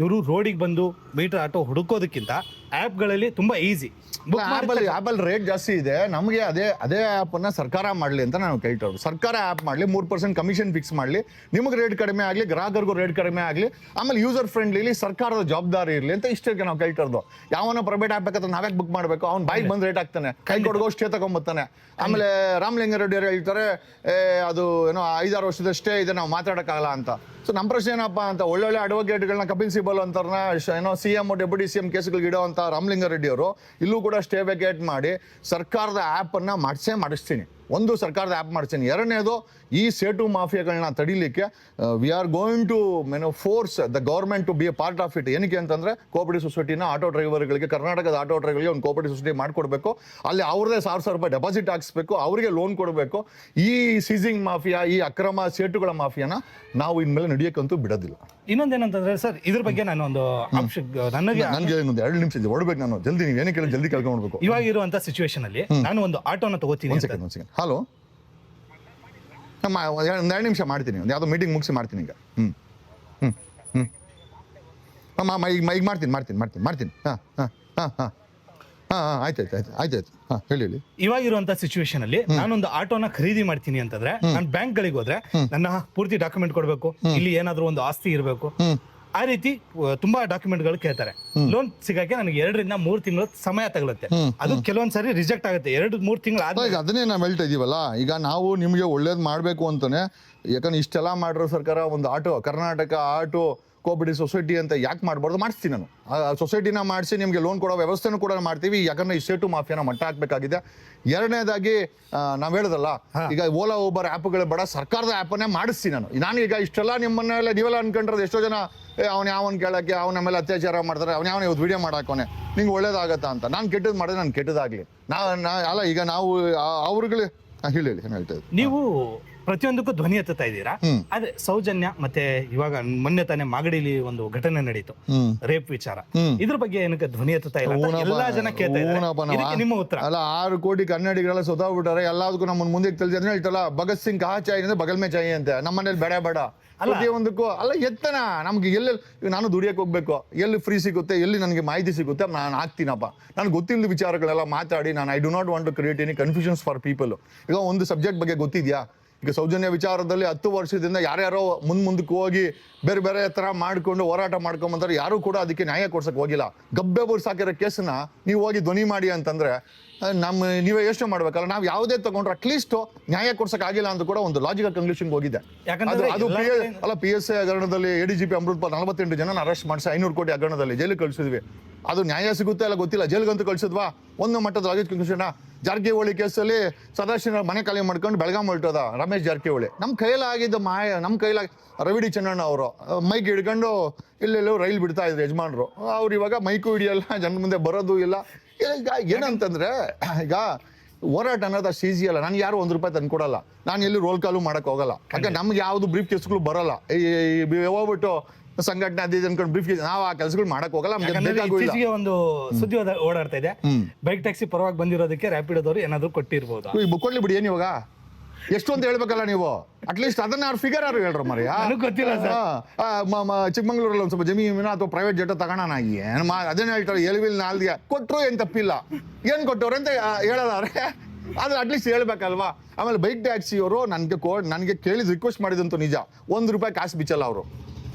ಇವರು ರೋಡಿಗೆ ಬಂದು ಮೀಟರ್ ಆಟೋ ಹುಡುಕೋದಕ್ಕಿಂತ ಆ್ಯಪ್ಗಳಲ್ಲಿ ತುಂಬಾ ಈಸಿ ಬುಕ್ ಆಪಲ್ ಆ್ಯಪಲ್ಲಿ ರೇಟ್ ಜಾಸ್ತಿ ಇದೆ. ನಮಗೆ ಅದೇ ಅದೇ ಆ್ಯಪನ್ನು ಅನ್ನ ಸರ್ಕಾರ ಮಾಡಲಿ ಅಂತ ನಾನು ಕೇಳ್ತವ್ರು ಸರ್ಕಾರ ಆ್ಯಪ್ ಮಾಡಲಿ ಮೂರು ಪರ್ಸೆಂಟ್ ಕಮಿಷನ್ ಫಿಕ್ಸ್ ಮಾಡಲಿ. ನಿಮಗೆ ರೇಟ್ ಕಡಿಮೆ ಆಗಲಿ ಗ್ರಾಹಕರಿಗೂ ರೇಟ್ ಕಡಿಮೆ ಆಗಲಿ ಆಮೇಲೆ ಯೂಸರ್ ಫ್ರೆಂಡ್ಲಿ ಸರ್ಕಾರದ ಜವಾಬ್ದಾರಿ ಇರಲಿ ಅಂತ ಇಷ್ಟಕ್ಕೆ ನಾವು ಕೇಳ್ತಿರೋದು. ಯಾವನೋ ಪ್ರೈವೇಟ್ ಆ್ಯಪ್ ಬೇಕಾದ್ರೆ ನಾವ್ಯಾಕೆ ಬುಕ್ ಮಾಡಬೇಕು? ಅವ್ನು ಬಾಯಿಗೆ ಬಂದು ರೇಟ್ ಆಗ್ತಾನೆ ಕೈ ಕೊಡ್ಗೋ ಸ್ಟೇ ತಗೊಂಬತ್ತಾನೆ ಆಮೇಲೆ ರಾಮಲಿಂಗಾರೆಡ್ಡಿ ಅವರು ಹೇಳ್ತಾರೆ ಅದು ಏನೋ ಐದಾರು ವರ್ಷದಷ್ಟೇ ಇದೆ ನಾವು ಮಾತಾಡೋಕ್ಕಾಗಲ್ಲ ಅಂತ. ಸೊ ನಮ್ಮ ಪ್ರಶ್ನೆ ಏನಪ್ಪ ಅಂತ ಒಳ್ಳೊಳ್ಳೆ ಅಡ್ವೊಕೇಟ್ಗಳನ್ನ ಕಪಿಲ್ ಸಿಬಲ್ ಅಂತಾರನ್ನ ಏನೋ C M deputy C M ಕೇಸ್ಗಳಿಗೆ ಇಡೋ ಅಂತ ರಾಮಲಿಂಗಾರೆಡ್ಡಿ ಅವರು, ಇಲ್ಲೂ ಕೂಡ ಸ್ಟೇ ವೆಕೇಟ್ ಮಾಡಿ ಸರ್ಕಾರದ ಆ್ಯಪನ್ನು ಮಾಡಿಸೇ ಮಾಡಿಸ್ತೀನಿ. ಒಂದು ಸರ್ಕಾರದ ಆ್ಯಪ್ ಮಾಡ್ತೀನಿ ಎರಡನೇದು, ಈ ಸೇಟು ಮಾಫಿಯಾಗಳನ್ನ ತಡಿಲಿಕ್ಕೆ we are going to menu force the government to be a part of it ಏನಕ್ಕೆ ಅಂತಂದರೆ ಕೋಪರೇಟಿವ್ ಸೊಸೈಟಿನ ಆಟೋ ಡ್ರೈವರ್ಗಳಿಗೆ ಕರ್ನಾಟಕದ ಆಟೋ ಡ್ರೈವರ್ಗಳಿಗೆ ಒಂದು ಕೋಪರೇಟಿವ್ ಸೊಸೈಟಿ ಮಾಡಿಕೊಡ್ಬೇಕು. ಅಲ್ಲಿ ಅವ್ರದೇ ಸಾವಿರ ಸಾವಿರ ರೂಪಾಯಿ ಡೆಪಾಸಿಟ್ ಹಾಕಿಸ್ಬೇಕು, ಅವರಿಗೆ ಲೋನ್ ಕೊಡಬೇಕು. ಈ ಸೀಸಿಂಗ್ ಮಾಫಿಯಾ, ಈ ಅಕ್ರಮ ಸೇಟುಗಳ ಮಾಫಿಯಾನ ನಾವು ಇನ್ಮೇಲೆ ನಡೆಯೋಕ್ಕಂತೂ ಬಿಡೋದಿಲ್ಲ. ಇನ್ನೊಂದೇನಂತಂದ್ರೆ ಸರ್ ಇದ್ರ ಬಗ್ಗೆ ನಾನು ಒಂದು ನನಗೆ ನನಗೆ ಇನ್ನೊಂದು ಎರಡು ನಿಮಿಷ ಇದೆ ಓಡಬೇಕು ನಾನು. ಜಲ್ದಿ ನೀವು ಏನಕ್ಕೆ ಕೇಳಿ ಜಲ್ದಿ ಕೇಳ್ಕೊಂಡ್ಬೇಕು ಇವಾಗ ಇರುವಂತ ಸಿಚುವೇಶನ್ ಅಲ್ಲಿ ನಾನು ಒಂದು ಆಟೋನ ತಗೋತೀನಿ ಒಂದು ಸೆಕೆಂಡ್ ಒಂದು ಸೆಕೆಂಡ್ ಹಲೋ ನಮ್ಮ ಒಂದು ಎರಡು ನಿಮಿಷ ಮಾಡ್ತೀನಿ ಒಂದು ಯಾವುದೋ ಮೀಟಿಂಗ್ ಮುಗಿಸಿ ಮಾಡ್ತೀನಿ ಈಗ. ಹ್ಞೂ ಹ್ಞೂ ಹ್ಞೂ ಈಗ ಈಗ ಮಾಡ್ತೀನಿ ಮಾಡ್ತೀನಿ ಮಾಡ್ತೀನಿ ಮಾಡ್ತೀನಿ. ಹಾಂ ಹಾಂ ಹಾಂ ಹಾಂ. ಹಾಂ ಹಾಂ ಆಯ್ತಾಯ್ತು ಆಯ್ತು ಹಾಂ ಹೇಳಿ ಹೇಳಿ. ಇವಾಗ ಇರುವಂತ ಸಿಚುವೇಶನ್ ಅಲ್ಲಿ ನಾನೊಂದು ಆಟೋನ ಖರೀದಿ ಮಾಡ್ತೀನಿ ಅಂತಂದ್ರೆ ನಾನು ಬ್ಯಾಂಕ್ ಗಳಿಗೆ ಹೋದ್ರೆ ನನ್ನ ಪೂರ್ತಿ ಡಾಕ್ಯುಮೆಂಟ್ ಕೊಡಬೇಕು ಇಲ್ಲಿ ಏನಾದ್ರೂ ಒಂದು ಆಸ್ತಿ ಇರಬೇಕು. ಆ ರೀತಿ ತುಂಬಾ ಡಾಕ್ಯುಮೆಂಟ್ಗಳು ಕೇಳ್ತಾರೆ. ಲೋನ್ ಸಿಗಕ್ಕೆ ನನಗೆ ಎರಡರಿಂದ ಮೂರ್ ತಿಂಗಳು ಸಮಯ ತಗೊಳುತ್ತೆ. ಅದು ಕೆಲವೊಂದ್ಸರಿ ರಿಜೆಕ್ಟ್ ಆಗುತ್ತೆ. ಎರಡು ಮೂರ್ ತಿಂಗಳು ಈಗ ಅದನ್ನೇ ನಾವು ಹೇಳ್ತಾ ಇದೀವಲ್ಲ ಈಗ ನಾವು ನಿಮಗೆ ಒಳ್ಳೇದು ಮಾಡಬೇಕು ಅಂತಾನೆ ಯಾಕಂದ್ರೆ ಇಷ್ಟೆಲ್ಲ ಮಾಡಿರೋ ಸರ್ಕಾರ ಒಂದು auto Karnataka auto cooperative society ಅಂತ ಯಾಕೆ ಮಾಡಬಾರ್ದು? ಮಾಡಿಸ್ತೀನಿ ನಾನು. ಆ ಸೊಸೈಟಿನ ಮಾಡಿಸಿ ನಿಮಗೆ ಲೋನ್ ಕೊಡೋ ವ್ಯವಸ್ಥೆನೂ ಕೂಡ ಮಾಡ್ತೀವಿ. ಯಾಕಂದ್ರೆ ಈ ಸೇಟು ಮಾಫಿಯಾನ ಮಟ್ಟ ಹಾಕಬೇಕಾಗಿದೆ. ಎರಡನೇದಾಗಿ ನಾವು ಹೇಳಿದಲ್ಲ ಈಗ ಓಲಾ ಊಬರ್ ಆ್ಯಪ್ಗಳು ಬೇಡ ಸರ್ಕಾರದ ಆ್ಯಪನ್ನೇ ಮಾಡಿಸ್ತೀನಿ ನಾನು. ನಾನು ಈಗ ಇಷ್ಟೆಲ್ಲ ನಿಮ್ಮನ್ನೆಲ್ಲ ನೀವೆಲ್ಲ ಅನ್ಕೊಂಡಿರೋದು ಎಷ್ಟೋ ಜನ ಏ ಅವ್ನು ಯಾವನ್ ಕೇಳೋಕ್ಕೆ ಅವನ ಮೇಲೆ ಅತ್ಯಾಚಾರ ಮಾಡ್ತಾರೆ ಅವ್ನು ಯಾವನ ಇವತ್ತು ವೀಡಿಯೋ ಮಾಡಾಕೋನೆ ನಿಂಗೆ ಒಳ್ಳೇದಾಗತ್ತಾ ಅಂತ? ನಾನು ಕೆಟ್ಟದ್ದು ಮಾಡಿದ್ರೆ ನಾನು ಕೆಟ್ಟದಾಗಲಿ. ನಾ ನಾ- ಅಲ್ಲ ಈಗ ನಾವು ಅವ್ರುಗಳು ಹೇಳಿ ಹೇಳಿ ಏನು ಹೇಳ್ತಾ ನೀವು ಪ್ರತಿಯೊಂದಕ್ಕೂ ಧ್ವನಿ ಎತ್ತುತ್ತಾ ಇದ್ದೀರಾ? ಆದ್ರೆ ಸೌಜನ್ಯ ಮತ್ತೆ ಇವಾಗ ಮೊನ್ನೆ ತಾನೇ ಮಾಗಡಿಲಿ ಒಂದು ಘಟನೆ ನಡೀತು. ರೇಪ್ ವಿಚಾರ. ಇದ್ರ ಬಗ್ಗೆ ಏನಕ್ಕೆ ಧ್ವನಿ ಎತ್ತುತ್ತಾ ಇಲ್ಲ ಅಂತ ಎಲ್ಲಾ ಜನ ಕೇಳ್ತಾ ಇದ್ದಾರೆ. ಇದಕ್ಕೆ ನಿಮ್ಮ ಉತ್ತರ? ಅಲ್ಲ ಆರು ಕೋಟಿ ಕನ್ನಡಿಗರೆಲ್ಲ ಸೊತಾಗ್ಬಿಟ್ಟಾರೆ ಎಲ್ಲದಕ್ಕೂ ನಮ್ಮ ಮುಂದೆ ತಿಳಿಸಿ ಹೇಳ್ತಲ್ಲ ಭಗತ್ ಸಿಂಗ್ ಕಹಾ ಚಾಯಿ ಅಂದ್ರೆ ಬಗಲ್ ಮೇ ಚಾಯ್ ಅಂತೆ. ನಮ್ಮ ಮನೇಲಿ ಬೇಡ ಬೇಡ. ಪ್ರತಿಯೊಂದಕ್ಕೂ ಅಲ್ಲ ಎತ್ತನ. ನಮ್ಗೆ ಎಲ್ಲೆಲ್ಲಿ ನಾನು ದುಡಿಯಕ್ಕೆ ಹೋಗ್ಬೇಕು. ಎಲ್ಲಿ ಫ್ರೀ ಸಿಗುತ್ತೆ ಎಲ್ಲಿ ನನಗೆ ಮಾಹಿತಿ ಸಿಗುತ್ತೆ ನಾನು ಹಾಕ್ತೀನಪ್ಪ ನನಗೆ ಗೊತ್ತಿಲ್ಲದ ವಿಚಾರಗಳೆಲ್ಲ ಮಾತಾಡಿ ನಾನು I do not want to create any confusions for people ಈಗ ಒಂದು ಸಬ್ಜೆಕ್ಟ್ ಬಗ್ಗೆ ಗೊತ್ತಿದ್ಯಾ? ಈಗ ಸೌಜನ್ಯ ವಿಚಾರದಲ್ಲಿ ಹತ್ತು ವರ್ಷದಿಂದ ಯಾರ್ಯಾರೋ ಮುಂದ್ ಮುಂದಕ್ಕೆ ಹೋಗಿ ಬೇರೆ ಬೇರೆ ತರ ಮಾಡ್ಕೊಂಡು ಹೋರಾಟ ಮಾಡ್ಕೊಂಬಂತಾರೆ ಯಾರು ಕೂಡ ಅದಕ್ಕೆ ನ್ಯಾಯ ಕೊಡ್ಸಕ್ಕೆ ಹೋಗಿಲ್ಲ. ಗಬ್ಬೆ ಸಾಕಿರೋ ಕೇಸನ್ನ ನೀವು ಹೋಗಿ ಧ್ವನಿ ಮಾಡಿ ಅಂತಂದ್ರೆ ನಮ್ಮ ನೀವೇ ಯೋಚನೆ ಮಾಡ್ಬೇಕಲ್ಲ ನಾವು ಯಾವುದೇ ತಗೊಂಡ್ರೆ ಅಟ್ಲೀಸ್ಟ್ ನ್ಯಾಯ ಕೊಡ್ಸಕ್ ಆಗಿಲ್ಲ ಅಂತ ಕೂಡ ಒಂದು ಲಾಜಿಕಲ್ ಕನ್ಕ್ಲೂಷನ್ ಹೋಗಿದೆ. ಯಾಕಂದ್ರೆ ಅದು- ಅಲ್ಲ ಪಿ ಎಸ್ ಐ ಹಗರಣದಲ್ಲಿ A D G P Amrit ನಲವತ್ತೆಂಟು ಜನ ಅರೆಸ್ಟ್ ಮಾಡಿಸಿ ಐನೂರು ಕೋಟಿ ಹಗರಣದಲ್ಲಿ ಜೈಲಿಗೆ ಕಳಿಸಿದ್ವಿ. ಅದು ನ್ಯಾಯ ಸಿಗುತ್ತೆ ಅಲ್ಲ ಗೊತ್ತಿಲ್ಲ. ಜೈಲಿಗಂತೂ ಕಳಿಸಿದ್ವಾ? ಒಂದು ಮಟ್ಟದ ಲಾಜಿಕ್ ಕನ್ಕ್ಲೂಷನ್ ಜಾರಕಿಹೊಳಿ ಕೇಸಲ್ಲಿ ಸದಾಶಿವ ಮನೆ ಖಾಲಿ ಮಾಡ್ಕೊಂಡು ಬೆಳಗಾಂ ಹೊರಟದ ರಮೇಶ್ ಜಾರಕಿಹೊಳಿ. ನಮ್ಮ ಕೈಲಾಗಿದ್ದ ಮಾಯ ನಮ್ಮ ಕೈಲಾಗಿ ರವಿಡಿ ಚೆನ್ನಣ್ಣ ಅವರು ಮೈಕ್ ಹಿಡ್ಕೊಂಡು ಇಲ್ಲೆಲ್ಲೋ ರೈಲ್ ಬಿಡ್ತಾ ಇದ್ರು ಯಜಮಾನ್ರು. ಅವ್ರು ಇವಾಗ ಮೈಕು ಹಿಡಿಯಲ್ಲ ಜನ ಮುಂದೆ ಬರೋದು ಇಲ್ಲ. ಈಗ ಏನಂತಂದ್ರೆ ಈಗ ಹೋರಾಟ ಅನ್ನೋದು ಅಷ್ಟು ಈಸಿ ಅಲ್ಲ. ನಾನು ಯಾರು ಒಂದು ರೂಪಾಯಿ ತಂದು ಕೊಡಲ್ಲ. ನಾನು ಎಲ್ಲಿ ರೋಲ್ ಕಾಲು ಮಾಡಕ್ ಹೋಗಲ್ಲ. ಯಾಕೆ? ನಮ್ಗೆ ಯಾವುದು ಬ್ರೀಫ್ ಕೇಸ್ಗಳು ಬರಲ್ಲ. ಈ- ಹೋಗ್ಬಿಟ್ಟು ಸಂಘಟನೆ ಅದಿದೆ ಅನ್ಕೊಂಡು ಬ್ರೀಫ್ ಕೇಸ್ ನಾವು ಆ ಕೆಲಸಗಳು ಮಾಡಕ್ ಹೋಗಲ್ಲ. ಇತ್ತೀಚೆಗೆ ಒಂದು ಸುದ್ದಿ ಓಡಾಡ್ತಾ ಇದೆ. ಬೈಕ್ ಟ್ಯಾಕ್ಸಿ ಪರವಾಗಿ ಬಂದಿರೋದಕ್ಕೆ ರ್ಯಾಪಿಡೋದವರು ಏನಾದ್ರು ಕೊಟ್ಟಿರ್ಬೋದು? ಈ ಬುಕ್ ಕೊಡ್ಲಿ ಬಿಡಿ. ಏನು ಇವಾಗ? ಎಷ್ಟು ಅಂತ ಹೇಳ್ಬೇಕಲ್ಲ ನೀವು? ಅಟ್ಲೀಸ್ಟ್ ಅದನ್ನ ಅವ್ರ ಫಿಗರ್ ಯಾರು ಹೇಳ್ರ ಮರಿ ಗೊತ್ತಿಲ್ಲ ಸರ್. ಚಿಕ್ಕಮಂಗ್ಳೂರಲ್ಲಿ ಒಂದು ಸ್ವಲ್ಪ ಜಮೀನ ಅಥವಾ ಪ್ರೈವೇಟ್ ಜೆಟ್ ತಗೋಣ ಏನು ಮಾ ಅದನ್ನ ಹೇಳ್ತಾರೆ ಎಲ್ವಿಲ್ ನಾಲ್ಗೆ. ಕೊಟ್ರು ಏನ್ ತಪ್ಪಿಲ್ಲ. ಏನ್ ಕೊಟ್ಟವ್ರೆ ಅಂತ ಹೇಳೋದಾರೆ. ಆದ್ರೆ ಅಟ್ಲೀಸ್ಟ್ ಹೇಳ್ಬೇಕಲ್ವಾ? ಆಮೇಲೆ ಬೈಕ್ ಟ್ಯಾಕ್ಸಿ ಅವರು ನನಗೆ ಕೋ ನನಗೆ ಕೇಳಿ ರಿಕ್ವೆಸ್ಟ್ ಮಾಡಿದಂತೂ ನಿಜ. ಒಂದು ರೂಪಾಯಿ ಕಾಸು ಬಿಚ್ಚಲ್ಲ ಅವರು.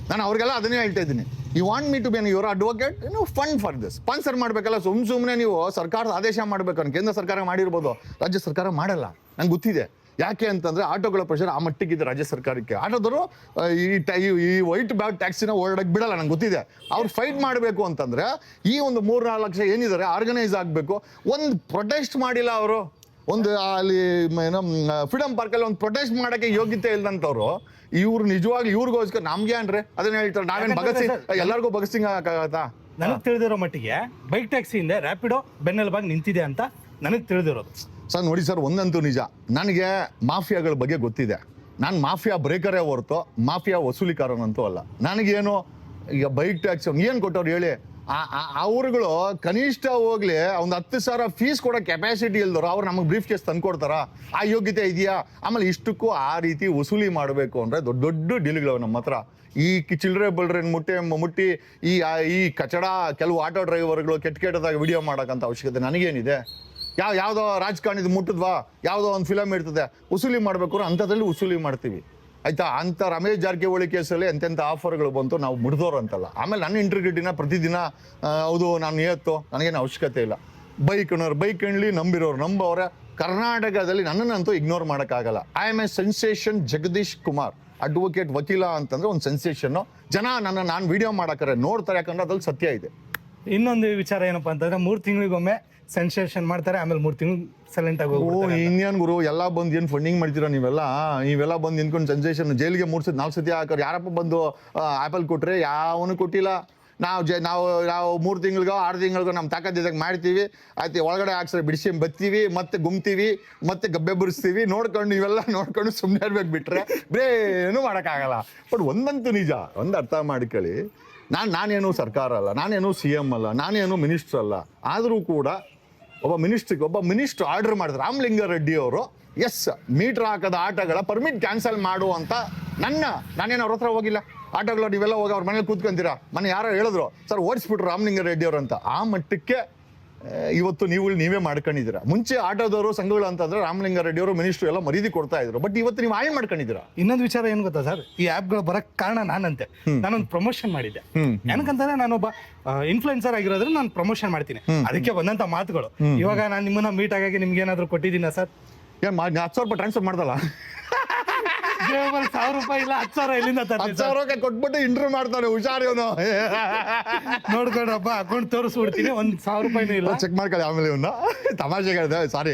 ನಾನು ಅವ್ರಿಗೆಲ್ಲ ಅದನ್ನೇ ಹೇಳ್ತಾ ಇದ್ದೀನಿ. You want me to be your advocate ನೀವು ಫಂಡ್ ಫಾರ್ ದಿಸ್ ಸ್ಪಾನ್ಸರ್ ಮಾಡಬೇಕಲ್ಲ ಸುಮ್ ಸುಮ್ಮನೆ ನೀವು ಸರ್ಕಾರದ ಆದೇಶ ಮಾಡಬೇಕು ಕೇಂದ್ರ ಸರ್ಕಾರ ಮಾಡಿರ್ಬೋದು. ರಾಜ್ಯ ಸರ್ಕಾರ ಮಾಡಲ್ಲ. ನಂಗೆ ಗೊತ್ತಿದೆ. ಯಾಕೆ ಅಂತಂದ್ರೆ ಆಟೋಗಳ ಪ್ರೆಷರ್ ಆ ಮಟ್ಟಿಗಿದೆ ರಾಜ್ಯ ಸರ್ಕಾರಕ್ಕೆ. ಆಟೋದವರು ಈ ಟೈ- ಈ- ವೈಟ್ ಬ್ಯಾಗ್ ಟ್ಯಾಕ್ಸಿನ ಓಡಾಡಕ್ಕೆ ಬಿಡಲ್ಲ ನಂಗೆ ಗೊತ್ತಿದೆ. ಅವ್ರು ಫೈಟ್ ಮಾಡಬೇಕು ಅಂತಂದ್ರೆ ಈ ಒಂದು ಮೂರ್ ನಾಲ್ಕು ಲಕ್ಷ ಏನಿದ್ದಾರೆ ಆರ್ಗನೈಸ್ ಆಗಬೇಕು. ಒಂದು ಪ್ರೊಟೆಸ್ಟ್ ಮಾಡಿಲ್ಲ ಅವರು. ಒಂದು ಅಲ್ಲಿ ಏನೋ ಫ್ರೀಡಮ್ ಪಾರ್ಕಲ್ಲಿ ಒಂದು ಪ್ರೊಟೆಸ್ಟ್ ಮಾಡಕ್ಕೆ ಯೋಗ್ಯತೆ ಇಲ್ದಂತವ್ರು ಇವ್ರು ನಿಜವಾಗ್ಲೂ ಇವ್ರಿಗೋಸ್ಕರ ನಮ್ಗೆ ಅಂದ್ರೆ ಅದನ್ನ ಹೇಳ್ತಾರೆ. ನಾವೇನ್ ಭಗತ್ ಸಿಂಗ್ ಎಲ್ಲರಿಗೂ ಭಗತ್ ಸಿಂಗ್ ಆಗತ್ತಾ? ನನಗ್ ತಿಳಿದಿರೋ ಮಟ್ಟಿಗೆ ಬೈಕ್ ಟ್ಯಾಕ್ಸಿಯಿಂದ ರ್ಯಾಪಿಡೋ ಬೆನ್ನೆಲುಬಾಗಿ ನಿಂತಿದೆ ಅಂತ ನನಗ್ ತಿಳಿದಿರೋದು. ಸರ್, ನೋಡಿ ಸರ್, ಒಂದಂತೂ ನಿಜ. ನನಗೆ ಮಾಫಿಯಾಗಳ ಬಗ್ಗೆ ಗೊತ್ತಿದೆ. ನಾನು ಮಾಫಿಯಾ ಬ್ರೇಕರೇ ಹೊರತು ಮಾಫಿಯಾ ವಸೂಲಿಕಾರನಂತೂ ಅಲ್ಲ. ನನಗೇನು, ಈಗ ಬೈಕ್ ಟ್ಯಾಕ್ಸ್ ಏನು ಕೊಟ್ಟವ್ರು ಹೇಳಿ? ಅವ್ರುಗಳು ಕನಿಷ್ಠ ಹೋಗ್ಲಿ ಒಂದು ಹತ್ತು ಸಾವಿರ ಫೀಸ್ ಕೊಡೋ ಕೆಪಾಸಿಟಿ ಇಲ್ದವ್ರು, ಅವ್ರು ನಮಗೆ ಬ್ರೀಫ್ ಕೇಸ್ ತಂದ್ಕೊಡ್ತಾರ ಆ ಯೋಗ್ಯತೆ ಇದೆಯಾ? ಆಮೇಲೆ ಇಷ್ಟಕ್ಕೂ ಆ ರೀತಿ ವಸೂಲಿ ಮಾಡಬೇಕು ಅಂದ್ರೆ ದೊಡ್ಡ ದೊಡ್ಡ ಡೀಲ್ಗಳು ನಮ್ಮ ಹತ್ರ ಈ ಚಿಲ್ಲರೆ ಬಲ್ರೆ ಮುಟ್ಟಿ ಮುಟ್ಟಿ, ಈ ಈ ಕಚಡ, ಕೆಲವು ಆಟೋ ಡ್ರೈವರ್ಗಳು ಕೆಟ್ಟ ಕೆಟ್ಟದಾಗ ವಿಡಿಯೋ ಮಾಡೋಕ್ಕಂಥ ಅವಶ್ಯಕತೆ ನನಗೇನಿದೆ. ಯಾವ ಯಾವುದೋ ರಾಜಕಾರಣಿದು ಮುಟ್ಟಿದ್ವಾ ಯಾವುದೋ ಒಂದು ಫಿಲಮ್ ಇರ್ತದೆ, ಉಸೂಲಿ ಮಾಡಬೇಕು ಅಂಥದ್ರಲ್ಲಿ ಉಸೂಲಿ ಮಾಡ್ತೀವಿ. ಆಯ್ತಾ? ಅಂಥ ರಮೇಶ್ ಜಾರಕಿಹೊಳಿ ಕೇಸಲ್ಲಿ ಎಂತೆಂಥ ಆಫರ್ಗಳು ಬಂತು ನಾವು ಮುಡ್ದೋರು ಅಂತಲ್ಲ ಆಮೇಲೆ ನನ್ನ ಇಂಟ್ರಿಗ್ರಿಟಿನ ಪ್ರತಿದಿನ ಹೌದು, ನಾನು ಏತ್ತು ನನಗೇನು ಅವಶ್ಯಕತೆ ಇಲ್ಲ. ಬೈಕ್ ಬೈಕ್ ಎಣ್ಲಿ ನಂಬಿರೋರು ನಂಬವ್ರೆ. ಕರ್ನಾಟಕದಲ್ಲಿ ನನ್ನನ್ನಂತೂ ಇಗ್ನೋರ್ ಮಾಡೋಕ್ಕಾಗಲ್ಲ. I am a sensation Jagadish Kumar. Advocate ವಕೀಲ ಅಂತಂದ್ರೆ ಒಂದು ಸೆನ್ಸೇಷನ್ನು ಜನ ನನ್ನ ನಾನು ವಿಡಿಯೋ ಮಾಡಕ್ಕಾರೆ ನೋಡ್ತಾರೆ ಯಾಕಂದ್ರೆ ಅದ್ರಲ್ಲಿ ಸತ್ಯ ಇದೆ. ಇನ್ನೊಂದು ವಿಚಾರ ಏನಪ್ಪಾ ಅಂತಂದ್ರೆ ಮೂರು ತಿಂಗಳಿಗೊಮ್ಮೆ ಸೆನ್ಸೇಷನ್ ಮಾಡ್ತಾರೆ ಆಮೇಲೆ ಮೂರು ತಿಂಗಳು ಸೈಲೆಂಟ್ ಆಗಿ ಓ ಇಂಡಿಯನ್ ಇನ್ನೇನ್ ಗುರು ಎಲ್ಲ ಬಂದು ಏನು ಫಂಡಿಂಗ್ ಮಾಡ್ತೀರಾ ನೀವೆಲ್ಲ? ನೀವೆಲ್ಲ ಬಂದು ನಿಂತ್ಕೊಂಡು ಸೆನ್ಸೇಷನ್ ಜೈಲಿಗೆ ಮೂರು ಸತಿ ನಾಲ್ಕು ಸತಿ ಹಾಕೋರು ಯಾರಪ್ಪ ಬಂದು ಆ್ಯಪಲ್ ಕೊಟ್ರೆ ಯಾವನು ಕೊಟ್ಟಿಲ್ಲ. ನಾವು ಜ ನಾವು ನಾವು ಮೂರು ತಿಂಗಳಿಗೋ ಆರು ತಿಂಗಳಿಗೋ ನಮ್ಮ ತಾಕತ್ತಿದಾಗ ಮಾಡ್ತೀವಿ. ಆಯ್ತು ಒಳಗಡೆ ಹಾಕ್ಸ್ರೆ ಬಿಡಿಸಿ ಬತ್ತೀವಿ ಮತ್ತೆ ಗುಮ್ತೀವಿ ಮತ್ತೆ ಗಬ್ಬೆ ಬುರಿಸ್ತೀವಿ ನೋಡ್ಕೊಂಡು ಇವೆಲ್ಲ ನೋಡ್ಕೊಂಡು ಸುಮ್ಮನೆ ಇರ್ಬೇಕು ಬಿಟ್ರೆ ಬೇರೇನು ಮಾಡೋಕ್ಕಾಗಲ್ಲ. ಬಟ್ ಒಂದಂತೂ ನಿಜ ಒಂದು ಅರ್ಥ ಮಾಡ್ಕೊಳ್ಳಿ. ನಾನು ನಾನೇನು ಸರ್ಕಾರ ಅಲ್ಲ, ನಾನೇನು ಸಿ ಎಂ ಅಲ್ಲ, ನಾನೇನು ಮಿನಿಸ್ಟರ್ ಅಲ್ಲ. ಆದರೂ ಕೂಡ ಒಬ್ಬ ಮಿನಿಸ್ಟ್ರಿಗೆ ಒಬ್ಬ ಮಿನಿಸ್ಟರ್ ಆರ್ಡರ್ ಮಾಡಿದ್ರು ರಾಮಲಿಂಗಾರೆಡ್ಡಿ ಅವರು ಎಸ್ ಮೀಟರ್ ಹಾಕದ ಆಟಗಳ ಪರ್ಮಿಟ್ ಕ್ಯಾನ್ಸಲ್ ಮಾಡು ಅಂತ ನನ್ನ ನಾನೇನು ಅವ್ರ ಹತ್ರ ಹೋಗಿಲ್ಲ. ಆಟಗಳು, ನೀವೆಲ್ಲ ಹೋಗಿ ಅವ್ರ ಮನೇಲಿ ಕೂತ್ಕೊಂತೀರಾ? ಮನೆ ಯಾರೋ ಹೇಳಿದ್ರು, ಸರ್, ಓಡಿಸ್ಬಿಟ್ರು ರಾಮಲಿಂಗಾರೆಡ್ಡಿ ಅವರು ಅಂತ. ಆ ಮಟ್ಟಕ್ಕೆ ಇವತ್ತು ನೀವು ನೀವೇ ಮಾಡ್ಕೊಂಡಿದ್ದೀರಾ? ಮುಂಚೆ ಆಟೋದವರು ಸಂಘಗಳು ಅಂತಂದ್ರೆ ರಾಮಲಿಂಗಾರೆಡ್ಡಿ ಅವರು ಮಿನಿಸ್ಟ್ರು ಎಲ್ಲ ಮರೀದಿ ಕೊಡ್ತಾ ಇದ್ರು. ಬಟ್ ಇವತ್ತು ನೀವು ಆಯ್ ಮಾಡ್ಕೊಂಡಿದ್ದೀರಾ? ಇನ್ನೊಂದು ವಿಚಾರ ಏನ್ ಗೊತ್ತಾ ಸರ್? ಈ ಆ್ಯಪ್ಗಳು ಬರಕ್ ಕಾರಣ ನಾನಂತೆ. ನಾನೊಂದು ಪ್ರಮೋಷನ್ ಮಾಡಿದ್ದೆ. ಏನಕ್ಕಂತಂದ್ರೆ ನಾನೊಬ್ಬ ಇನ್ಫ್ಲುಯೆನ್ಸರ್ ಆಗಿರೋದ್ರೆ ನಾನು ಪ್ರಮೋಷನ್ ಮಾಡ್ತೀನಿ. ಅದಕ್ಕೆ ಬಂದಂತ ಮಾತುಗಳು. ಇವಾಗ ನಾನು ನಿಮ್ಮನ್ನ ಮೀಟ್ ಆಗಿ ನಿಮ್ಗೆ ಏನಾದ್ರು ಕೊಟ್ಟಿದ್ದೀನ ಸರ್? ಏನು ಹತ್ತು ಸಾವಿರ ರೂಪಾಯಿ ಟ್ರಾನ್ಸ್ಫರ್ ಮಾಡ್ದಲ್ಲ? *laughs* ಜೇಬಲ್ಲಿ ಸಾವಿರ ರೂಪಾಯಿ ಇಲ್ಲ ಹತ್ತು ಸಾವಿರ ಎಲ್ಲಿಂದ ತರ್ತೀನಿ ಸಾವಿರ ರೂಪಾಯಿ ಕೊಟ್ಬಿಟ್ಟು ಇಂಟರ್ವ್ಯೂ ಮಾಡ್ತಾನೆ ಹುಷಾರ್ ಇವನು. ನೋಡ್ಕೊಂಡ್ರಪ್ಪ ಅಕೌಂಟ್ ತೋರಿಸ್ಬಿಡ್ತೀನಿ ಒಂದ್ ಸಾವಿರ ರೂಪಾಯಿನೂ ಇಲ್ಲ. ಚೆಕ್ ಮಾಡ್ಕೊಳ್ಳಿ ಆಮೇಲೆ ಇವನ್ನ. ತಮಾಷೆಗಳಿದೆ ಸಾರಿ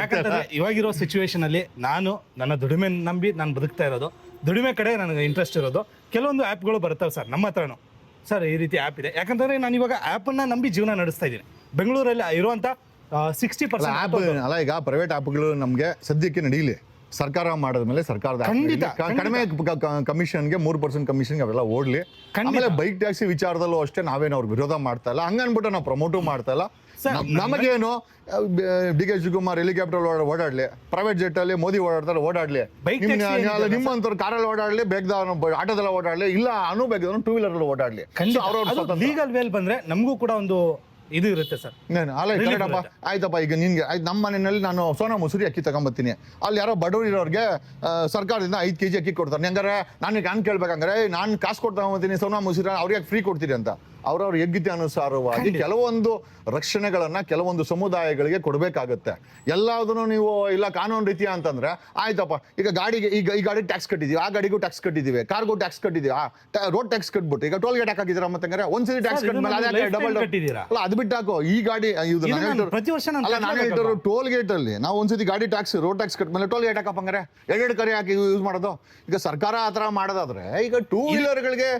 ಯಾಕಂದ್ರೆ ಇವಾಗಿರೋ ಸಿಚುವೇಶನ್ ಅಲ್ಲಿ ನಾನು ನನ್ನ ದುಡಿಮೆ ನಂಬಿ ನಾನು ಬದುಕ್ತಾ ಇರೋದು ದುಡಿಮೆ ಕಡೆ ನನಗೆ ಇಂಟ್ರೆಸ್ಟ್ ಇರೋದು ಕೆಲವೊಂದು ಆ್ಯಪ್ಗಳು ಬರ್ತವೆ ಸರ್ ನಮ್ಮ ಹತ್ರನು. ಸರ್ ಈ ರೀತಿ ಆ್ಯಪ್ ಇದೆ. ಯಾಕಂತಂದ್ರೆ ನಾನು ಇವಾಗ ಆ್ಯಪನ್ನ ನಂಬಿ ಜೀವನ ನಡೆಸ್ತಾ ಇದ್ದೀನಿ. ಬೆಂಗಳೂರಲ್ಲಿ ಇರುವಂತ ಸಿಕ್ಸ್ಟಿ ಪರ್ಸೆಂಟ್ ಆ್ಯಪ್ ಪರ್ಸೆಂಟ್ ಅಲ್ಲ ಈಗ ಪ್ರೈವೇಟ್ ಆ್ಯಪ್ಗಳು ನಮಗೆ ಸದ್ಯಕ್ಕೆ ನಡೀಲಿ. ಸರ್ಕಾರ ಮಾಡಿದ್ಮೇಲೆ ಸರ್ಕಾರದ app ಖಂಡಿತ, ಕಡಿಮೆ ಕಮಿಷನ್ಗೆ ಮೂರು ಪರ್ಸೆಂಟ್ ಕಮಿಷನ್ಗೆ ಅವೆಲ್ಲ ಓಡ್ಲಿ. ಆಮೇಲೆ ಬೈಕ್ ಟ್ಯಾಕ್ಸಿ ವಿಚಾರದಲ್ಲೂ ಅಷ್ಟೇ ನಾವೇನು ಅವ್ರಿಗೆ ವಿರೋಧ ಮಾಡ್ತಾ ಇಲ್ಲ. ಹಂಗನ್ಬಿಟ್ಟು ನಾವು ಪ್ರಮೋಟು ಮಾಡ್ತಾ ಇಲ್ಲ. ನಮಗೇನು ಡಿ ಕೆ ಶಿವಕುಮಾರ್ ಹೆಲಿಕಾಪ್ಟರ್ ಓಡಾಡ್ಲಿ. ಪ್ರೈವೇಟ್ ಜೆಟ್ ಅಲ್ಲಿ ಮೋದಿ ಓಡಾಡ್ತಾರೆ ಓಡಾಡ್ಲಿ. ನಿಮ್ಮಂತವ್ರು ಕಾರಲ್ಲಿ ಓಡಾಡ್ಲಿ ಬೇಗದ ಆಟೋದಲ್ಲ ಓಡಾಡ್ಲಿ ಇಲ್ಲ ಅನು ಬೇಗದವನು ಟೂ ವೀಲರ್ ಓಡಾಡ್ಲಿ. ಲೀಗಲ್ ವೇಲ್ ಬಂದ್ರೆ ನಮಗೂ ಕೂಡ ಒಂದು ಇದು ಇರುತ್ತೆ ಸರ್. ನಾನು ಅಲ್ಲ ಕರೆಕ್ಟಪ್ಪ. ಆಯ್ತಪ್ಪ ಈಗ ನಿನ್ಗೆ ಆಯ್ತು ನಮ್ಮ ಮನೆಯಲ್ಲಿ ನಾನು ಸೋನಾ ಮುಸುರಿ ಅಕ್ಕಿ ತಗೊಂಬತ್ತೀನಿ. ಅಲ್ಲಿ ಯಾರೋ ಬಡವರು ಇರೋರಿಗೆ ಸರ್ಕಾರದಿಂದ ಐದು ಕೆ ಜಿ ಅಕ್ಕಿ ಕೊಡ್ತಾರೆ. ಹಂಗಾರೆ ನಾನು ನಾನು ಕೇಳ್ಬೇಕಂದ್ರೆ ನಾನು ಕಾಸು ಕೊಡ್ತಾ ಹೋಗ್ತೀನಿ ಸೋನಾ ಮುಸುರಿ ಅವ್ರಿಗೆ ಫ್ರೀ ಕೊಡ್ತೀರಿ ಅಂತ. ಅವ್ರವ್ರ ಯೋಗ್ಯತೆ ಅನುಸಾರವಾಗಿ ಕೆಲವೊಂದು ರಕ್ಷಣೆಗಳನ್ನ ಕೆಲವೊಂದು ಸಮುದಾಯಗಳಿಗೆ ಕೊಡಬೇಕಾಗುತ್ತೆ. ಎಲ್ಲದನ್ನು ನೀವು ಇಲ್ಲ ಕಾನೂನು ರೀತಿಯ ಅಂತಂದ್ರೆ ಆಯ್ತಪ್ಪ ಈಗ ಗಾಡಿಗೆ ಈಗ ಈ ಗಾಡಿಗೆ ಟ್ಯಾಕ್ಸ್ ಕಟ್ಟಿದೀವಿ ಆ ಗಾಡಿಗೂ ಟ್ಯಾಕ್ಸ್ ಕಟ್ಟಿದೀವಿ ಕಾರ್ಗೂ ಟ್ಯಾಕ್ಸ್ ಕಟ್ಟಿದೀವಿ ರೋಡ್ ಟ್ಯಾಕ್ಸ್ ಕಟ್ಬಿಟ್ಟು ಈಗ ಟೋಲ್ ಗೇಟ್ ಹಾಕಿದ್ದೀರಾ ಮತ್ತೆ ಒಂದ್ಸರಿ ಟ್ಯಾಕ್ಸ್ ಕಟ್ಟಿದ್ರೆ ಡಬಲ್? ಅಲ್ಲ ಅದು ಬಿಟ್ಟು ಹಾಕು ಈ ಗಾಡಿ ಪ್ರತಿ ವರ್ಷ ನಾನು ಅಲ್ಲ ನಾನು ಹೇಳ್ತಿರೋ ಟೋಲ್ ಗೇಟ್ ಅಲ್ಲಿ ನಾವು ಒಂದ್ಸತಿ ಗಾಡಿ ಟ್ಯಾಕ್ಸ್ ರೋಡ್ ಟ್ಯಾಕ್ಸ್ ಕಟ್ಮೇಲೆ ಟೋಲ್ ಗೇಟ್ ಹಾಕಪ್ಪ ಎರಡು ಎರಡೆರಡು ಕರೆ ಹಾಕಿ ಯೂಸ್ ಮಾಡೋದು. ಈಗ ಸರ್ಕಾರ ಆ ಥರ ಮಾಡೋದಾದ್ರೆ ಈಗ ಟೂ ವೀಲರ್ಗಳಿಗೆ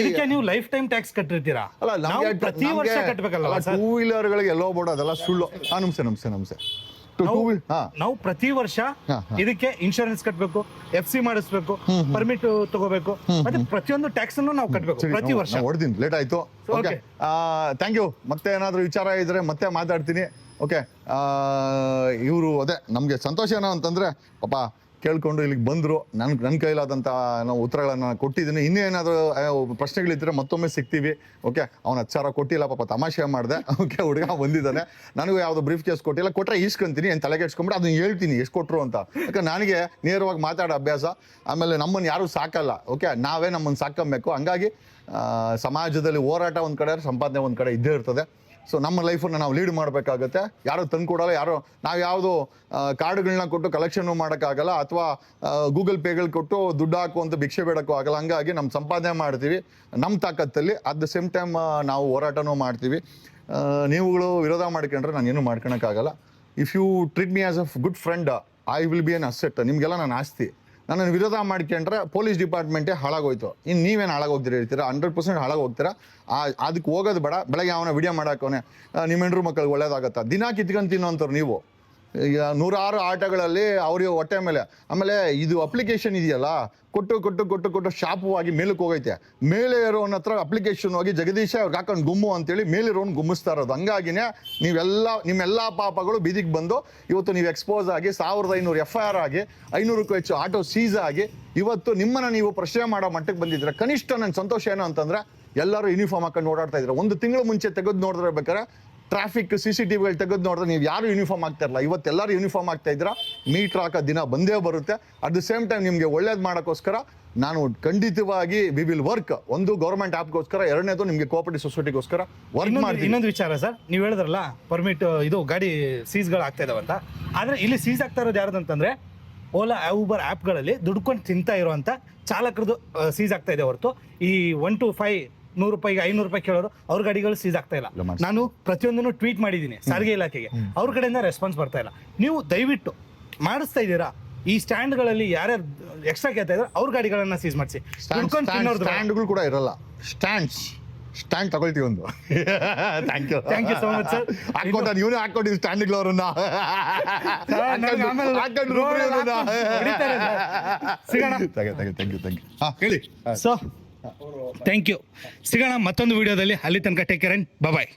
ಇದಕ್ಕೆ ನೀವು ಲೈಫ್ ಟೈಮ್ ಟ್ಯಾಕ್ಸ್ ಕಟ್ಟಿರ್ತೀರಾ? ಅಲ್ಲ ನಾವು ಪ್ರತಿ ವರ್ಷ ಕಟ್ಟಬೇಕಲ್ಲ ಟೂ ವೀಲರ್ಗಳಿಗೆ ಎಲ್ಲೋ ಬೋರ್ಡ್ ಅದೆಲ್ಲ ಸುಳ್ಳು. ಹಾ ನಮಸ್ತೆ ನಮಸ್ತೆ ನಮಸ್ತೆ. ನಾವು ಪ್ರತಿ ವರ್ಷ. ಇದಕ್ಕೆ ಇನ್ಶೂರೆನ್ಸ್ ಕಟ್ಟಬೇಕು ಎಫ್ ಸಿ ಮಾಡಿಸ್ಬೇಕು ಪರ್ಮಿಟ್ ತಗೋಬೇಕು ಮತ್ತೆ ಪ್ರತಿಯೊಂದು ಟ್ಯಾಕ್ಸ್ ಅನ್ನು ನಾವು ಕಟ್ಟಬೇಕು ಪ್ರತಿ ವರ್ಷ. ಹೊಡೆದಿನಿ ಲೇಟ್ ಆಯ್ತು. ಓಕೆ. ಥ್ಯಾಂಕ್ ಯು ಮತ್ತೆ ಏನಾದರೂ ವಿಚಾರ ಇದ್ರೆ ಮತ್ತೆ ಮಾತಾಡ್ತೀನಿ. ಓಕೆ ಇವರು ಅದೇ ನಮಗೆ ಸಂತೋಷ ಏನೋ ಅಂತಂದ್ರೆ ಪಾಪ ಕೇಳ್ಕೊಂಡು ಇಲ್ಲಿಗೆ ಬಂದರು. ನನ್ನ ನನ್ನ ಕೈಲಾದಂಥ ನಾವು ಉತ್ತರಗಳನ್ನು ಕೊಟ್ಟಿದ್ದೀನಿ. ಇನ್ನೂ ಏನಾದರೂ ಪ್ರಶ್ನೆಗಳಿದ್ರೆ ಮತ್ತೊಮ್ಮೆ ಸಿಗ್ತೀವಿ. ಓಕೆ ಅವ್ನು ಹಚ್ಚಾರ ಕೊಟ್ಟಿಲ್ಲ, ಪಾಪ ತಮಾಷೆ ಮಾಡಿದೆ. ಓಕೆ ಹುಡುಗ ಬಂದಿದ್ದಾನೆ. ನನಗೂ ಯಾವುದೋ ಬ್ರೀಫ್ ಕೇಸ್ ಕೊಟ್ಟಿಲ್ಲ. ಕೊಟ್ಟರೆ ಈಸ್ಕೊಂತೀನಿ ಏನು ತಲೆಗೆ ಇಟ್ಕೊಂಬಿಟ್ಟು ಅದನ್ನ ಹೇಳ್ತೀನಿ. ಎಷ್ಟು ಕೊಟ್ಟರು ಅಂತ. ಯಾಕೆ ನನಗೆ ನೇರವಾಗಿ ಮಾತಾಡೋ ಅಭ್ಯಾಸ. ಆಮೇಲೆ ನಮ್ಮನ್ನು ಯಾರೂ ಸಾಕಲ್ಲ. ಓಕೆ ನಾವೇ ನಮ್ಮನ್ನು ಸಾಕಬೇಕು. ಹಂಗಾಗಿ ಸಮಾಜದಲ್ಲಿ ಹೋರಾಟ ಒಂದು ಕಡೆ, ಸಂಪಾದನೆ ಒಂದು ಕಡೆ ಇದ್ದೇ ಇರ್ತದೆ. ಸೊ ನಮ್ಮ ಲೈಫನ್ನು ನಾವು ಲೀಡ್ ಮಾಡಬೇಕಾಗತ್ತೆ. ಯಾರು ತಂದುಕೊಡಲ್ಲ ಯಾರು, ನಾವು ಯಾವುದು ಕಾರ್ಡ್ಗಳನ್ನ ಕೊಟ್ಟು ಕಲೆಕ್ಷನ್ ಮಾಡೋಕ್ಕಾಗಲ್ಲ ಅಥವಾ ಗೂಗಲ್ ಪೇಗಳು ಕೊಟ್ಟು ದುಡ್ಡು ಹಾಕುವಂಥ ಭಿಕ್ಷೆ ಬೇಡಕ್ಕೂ ಆಗಲ್ಲ. ಹಂಗಾಗಿ ನಮ್ಮ ಸಂಪಾದನೆ ಮಾಡ್ತೀವಿ. ನಮ್ಮ ತಾಕತ್ತಲ್ಲಿ ಅಟ್ ದ ಸೇಮ್ ಟೈಮ್ ನಾವು ಹೋರಾಟನೂ ಮಾಡ್ತೀವಿ. ನೀವುಗಳು ವಿರೋಧ ಮಾಡ್ಕೊಂಡ್ರೆ ನಾನು ಏನೂ ಮಾಡ್ಕೊಳಕ್ಕಾಗಲ್ಲ. If you treat me as a good friend I will be an asset ನಿಮಗೆಲ್ಲ ನಾನು ಆಸ್ತಿ. ನನ್ನನ್ನು ವಿರೋಧ ಮಾಡ್ಕೊಂಡ್ರೆ ಪೊಲೀಸ್ ಡಿಪಾರ್ಟ್ಮೆಂಟೇ ಹಾಳಾಗೋಯ್ತು. ಇನ್ನು ನೀವೇನು ಹಾಳಾಗೋಗ್ತೀರಾ ಹೇಳ್ತೀರಾ? ಹಂಡ್ರೆಡ್ ಪರ್ಸೆಂಟ್ ಹಾಳಾಗೋಗ್ತೀರಾ? ಆ, ಅದಕ್ಕೆ ಹೋಗೋದು ಬೇಡ. ಬೆಳಗ್ಗೆ ಅವನ ವಿಡಿಯೋ ಮಾಡಾಕೋನೆ ನಿಮ್ಮ ಹೆಂಡ್ರು ಮಕ್ಕಳಿಗೆ ಒಳ್ಳೇದಾಗತ್ತಾ? ದಿನ ಕಿತ್ಕೊಂಡು ತಿನ್ನೋಂಥವ್ರು ನೀವು. ಈಗ ನೂರಾರು ಆಟಗಳಲ್ಲಿ ಅವ್ರಿಗೆ ಹೊಟ್ಟೆ ಮೇಲೆ. ಆಮೇಲೆ ಇದು ಅಪ್ಲಿಕೇಶನ್ ಇದೆಯಲ್ಲ, ಕೊಟ್ಟು ಕೊಟ್ಟು ಕೊಟ್ಟು ಕೊಟ್ಟು ಶಾಪವಾಗಿ ಮೇಲಕ್ಕೆ ಹೋಗೈತೆ. ಮೇಲೆ ಇರೋನ ಹತ್ರ ಅಪ್ಲಿಕೇಶನ್ ಹೋಗಿ ಜಗದೀಶ ಅವ್ರಿಗೆ ಹಾಕೊಂಡು ಗುಮ್ಮು ಅಂತೇಳಿ ಮೇಲಿರೋನ್ ಗುಮ್ಮಿಸ್ತಾ ಇರೋದು. ಹಂಗಾಗಿನೇ ನೀವೆಲ್ಲ, ನಿಮ್ಮೆಲ್ಲ ಪಾಪಗಳು ಬೀದಿಗೆ ಬಂದು ಇವತ್ತು ನೀವು ಎಕ್ಸ್ಪೋಸ್ ಆಗಿ ಸಾವಿರದ ಐನೂರು ಎಫ್ ಐ ಆರ್ ಆಗಿ, ಐನೂರಕ್ಕೂ ಹೆಚ್ಚು ಆಟೋ ಸೀಸ್ ಆಗಿ ಇವತ್ತು ನಿಮ್ಮನ್ನು ನೀವು ಪ್ರಶ್ನೆ ಮಾಡೋ ಮಟ್ಟಕ್ಕೆ ಬಂದಿದ್ರೆ ಕನಿಷ್ಠ ನನ್ನ ಸಂತೋಷ ಏನು ಅಂತಂದ್ರೆ ಎಲ್ಲರೂ ಯೂನಿಫಾರ್ಮ್ ಹಾಕೊಂಡು ಓಡಾಡ್ತಾ ಇದ್ದಾರೆ. ಒಂದು ತಿಂಗಳು ಮುಂಚೆ ತೆಗೆದು ನೋಡಿದ್ರೆ ಬೇಕಾರೆ ಟ್ರಾಫಿಕ್ ಸಿ ಸಿ ಟಿ ವಿಗಳು ತೆಗೆದು ನೋಡಿದ್ರೆ ನೀವು ಯಾರು ಯೂನಿಫಾರ್ಮ್ ಆಗ್ತಾ ಇರಲ್ಲ ಇವತ್ತೆಲ್ಲರೂ ಯೂನಿಫಾರ್ಮ್ ಆಗ್ತಾ ಇದ್ದೀರಾ. ಮೀಟ್ರ್ ಹಾಕೋ ದಿನ ಬಂದೇ ಬರುತ್ತೆ. ಅಟ್ ದ ಸೇಮ್ ಟೈಮ್ ನಿಮಗೆ ಒಳ್ಳೇದು ಮಾಡೋಕ್ಕೋಸ್ಕರ ನಾನು ಖಂಡಿತವಾಗಿ ವಿ ವಿಲ್ ವರ್ಕ್ ಒಂದು ಗೌರ್ಮೆಂಟ್ ಆ್ಯಪ್ಗೋಸ್ಕರ ಎರಡನೇದು ನಿಮಗೆ ಕೋಆಪರೇಟಿವ್ ಸೊಸೈಟಿಗೋಸ್ಕರ ವರ್ಕ್ ಮಾಡಿ ಇನ್ನೊಂದು ವಿಚಾರ ಸರ್. ನೀವು ಹೇಳಿದ್ರಲ್ಲ ಪರ್ಮಿಟ್ ಇದು ಗಾಡಿ ಸೀಸ್ಗಳು ಆಗ್ತಾ ಅಂತ. ಆದರೆ ಇಲ್ಲಿ ಸೀಸ್ ಆಗ್ತಾ ಇರೋದು ಅಂತಂದರೆ ಓಲಾ ಊಬರ್ ಆ್ಯಪ್ಗಳಲ್ಲಿ ದುಡ್ಕೊಂಡು ತಿಂತಾ ಇರುವಂತ ಚಾಲಕರದು ಸೀಸ್ ಆಗ್ತಾ ಇದೆ ಹೊರತು. ಈ ಒನ್ ಟು ಫೈವ್ ನೂರು ರೂಪಾಯಿಗೆ ಐನೂರು ರೂಪಾಯಿ ಕೇಳೋರು ಅವ್ರ ಗಾಡಿಗಳು ಸೀಸ್ ಆಗ್ತಾ ಇಲ್ಲ. ನಾನು ಪ್ರತಿಯೊಂದನ್ನು ಟ್ವೀಟ್ ಮಾಡಿದ್ದೀನಿ ಸಾರಿಗೆ ಇಲಾಖೆಗೆ. ಅವ್ರ ಕಡೆಯಿಂದ ರೆಸ್ಪಾನ್ಸ್ ಬರ್ತಾ ಇಲ್ಲ. ನೀವು ದಯವಿಟ್ಟು ಮಾಡಿಸ್ತಾ ಇದ್ದೀರಾ? ಈ ಸ್ಟ್ಯಾಂಡ್ಗಳಲ್ಲಿ ಯಾರ್ಯಾರು ಎಕ್ಸ್ಟ್ರಾ ಕೇಳ್ತಾ ಇದ್ದಾರೆ ಅವ್ರ ಗಾಡಿಗಳನ್ನ ಸೀಸ್ ಮಾಡಿಸಿ. ಸ್ಟ್ಯಾಂಡ್ಗಳು ಕೂಡ ಇರಲ್ಲ. ಸ್ಟ್ಯಾಂಡ್ಸ್ ಸ್ಟ್ಯಾಂಡ್ ತಗೊಳ್ತೀವಿ ಒಂದು. Thank you thank you so much sir ನೀವೇ ಅವ್ರನ್ನ ಹಾಕೊಂಡು thank you thank you thank you ಹಾಂ ಹೇಳಿ. ಸೊ ಥ್ಯಾಂಕ್ ಯು ಸಿಗೋಣ ಮತ್ತೊಂದು ವಿಡಿಯೋದಲ್ಲಿ ಅಲ್ಲಿ ತನಕ ಟೇಕ್ ಕೇರ್ ಅಂಡ್ ಬಾಯ್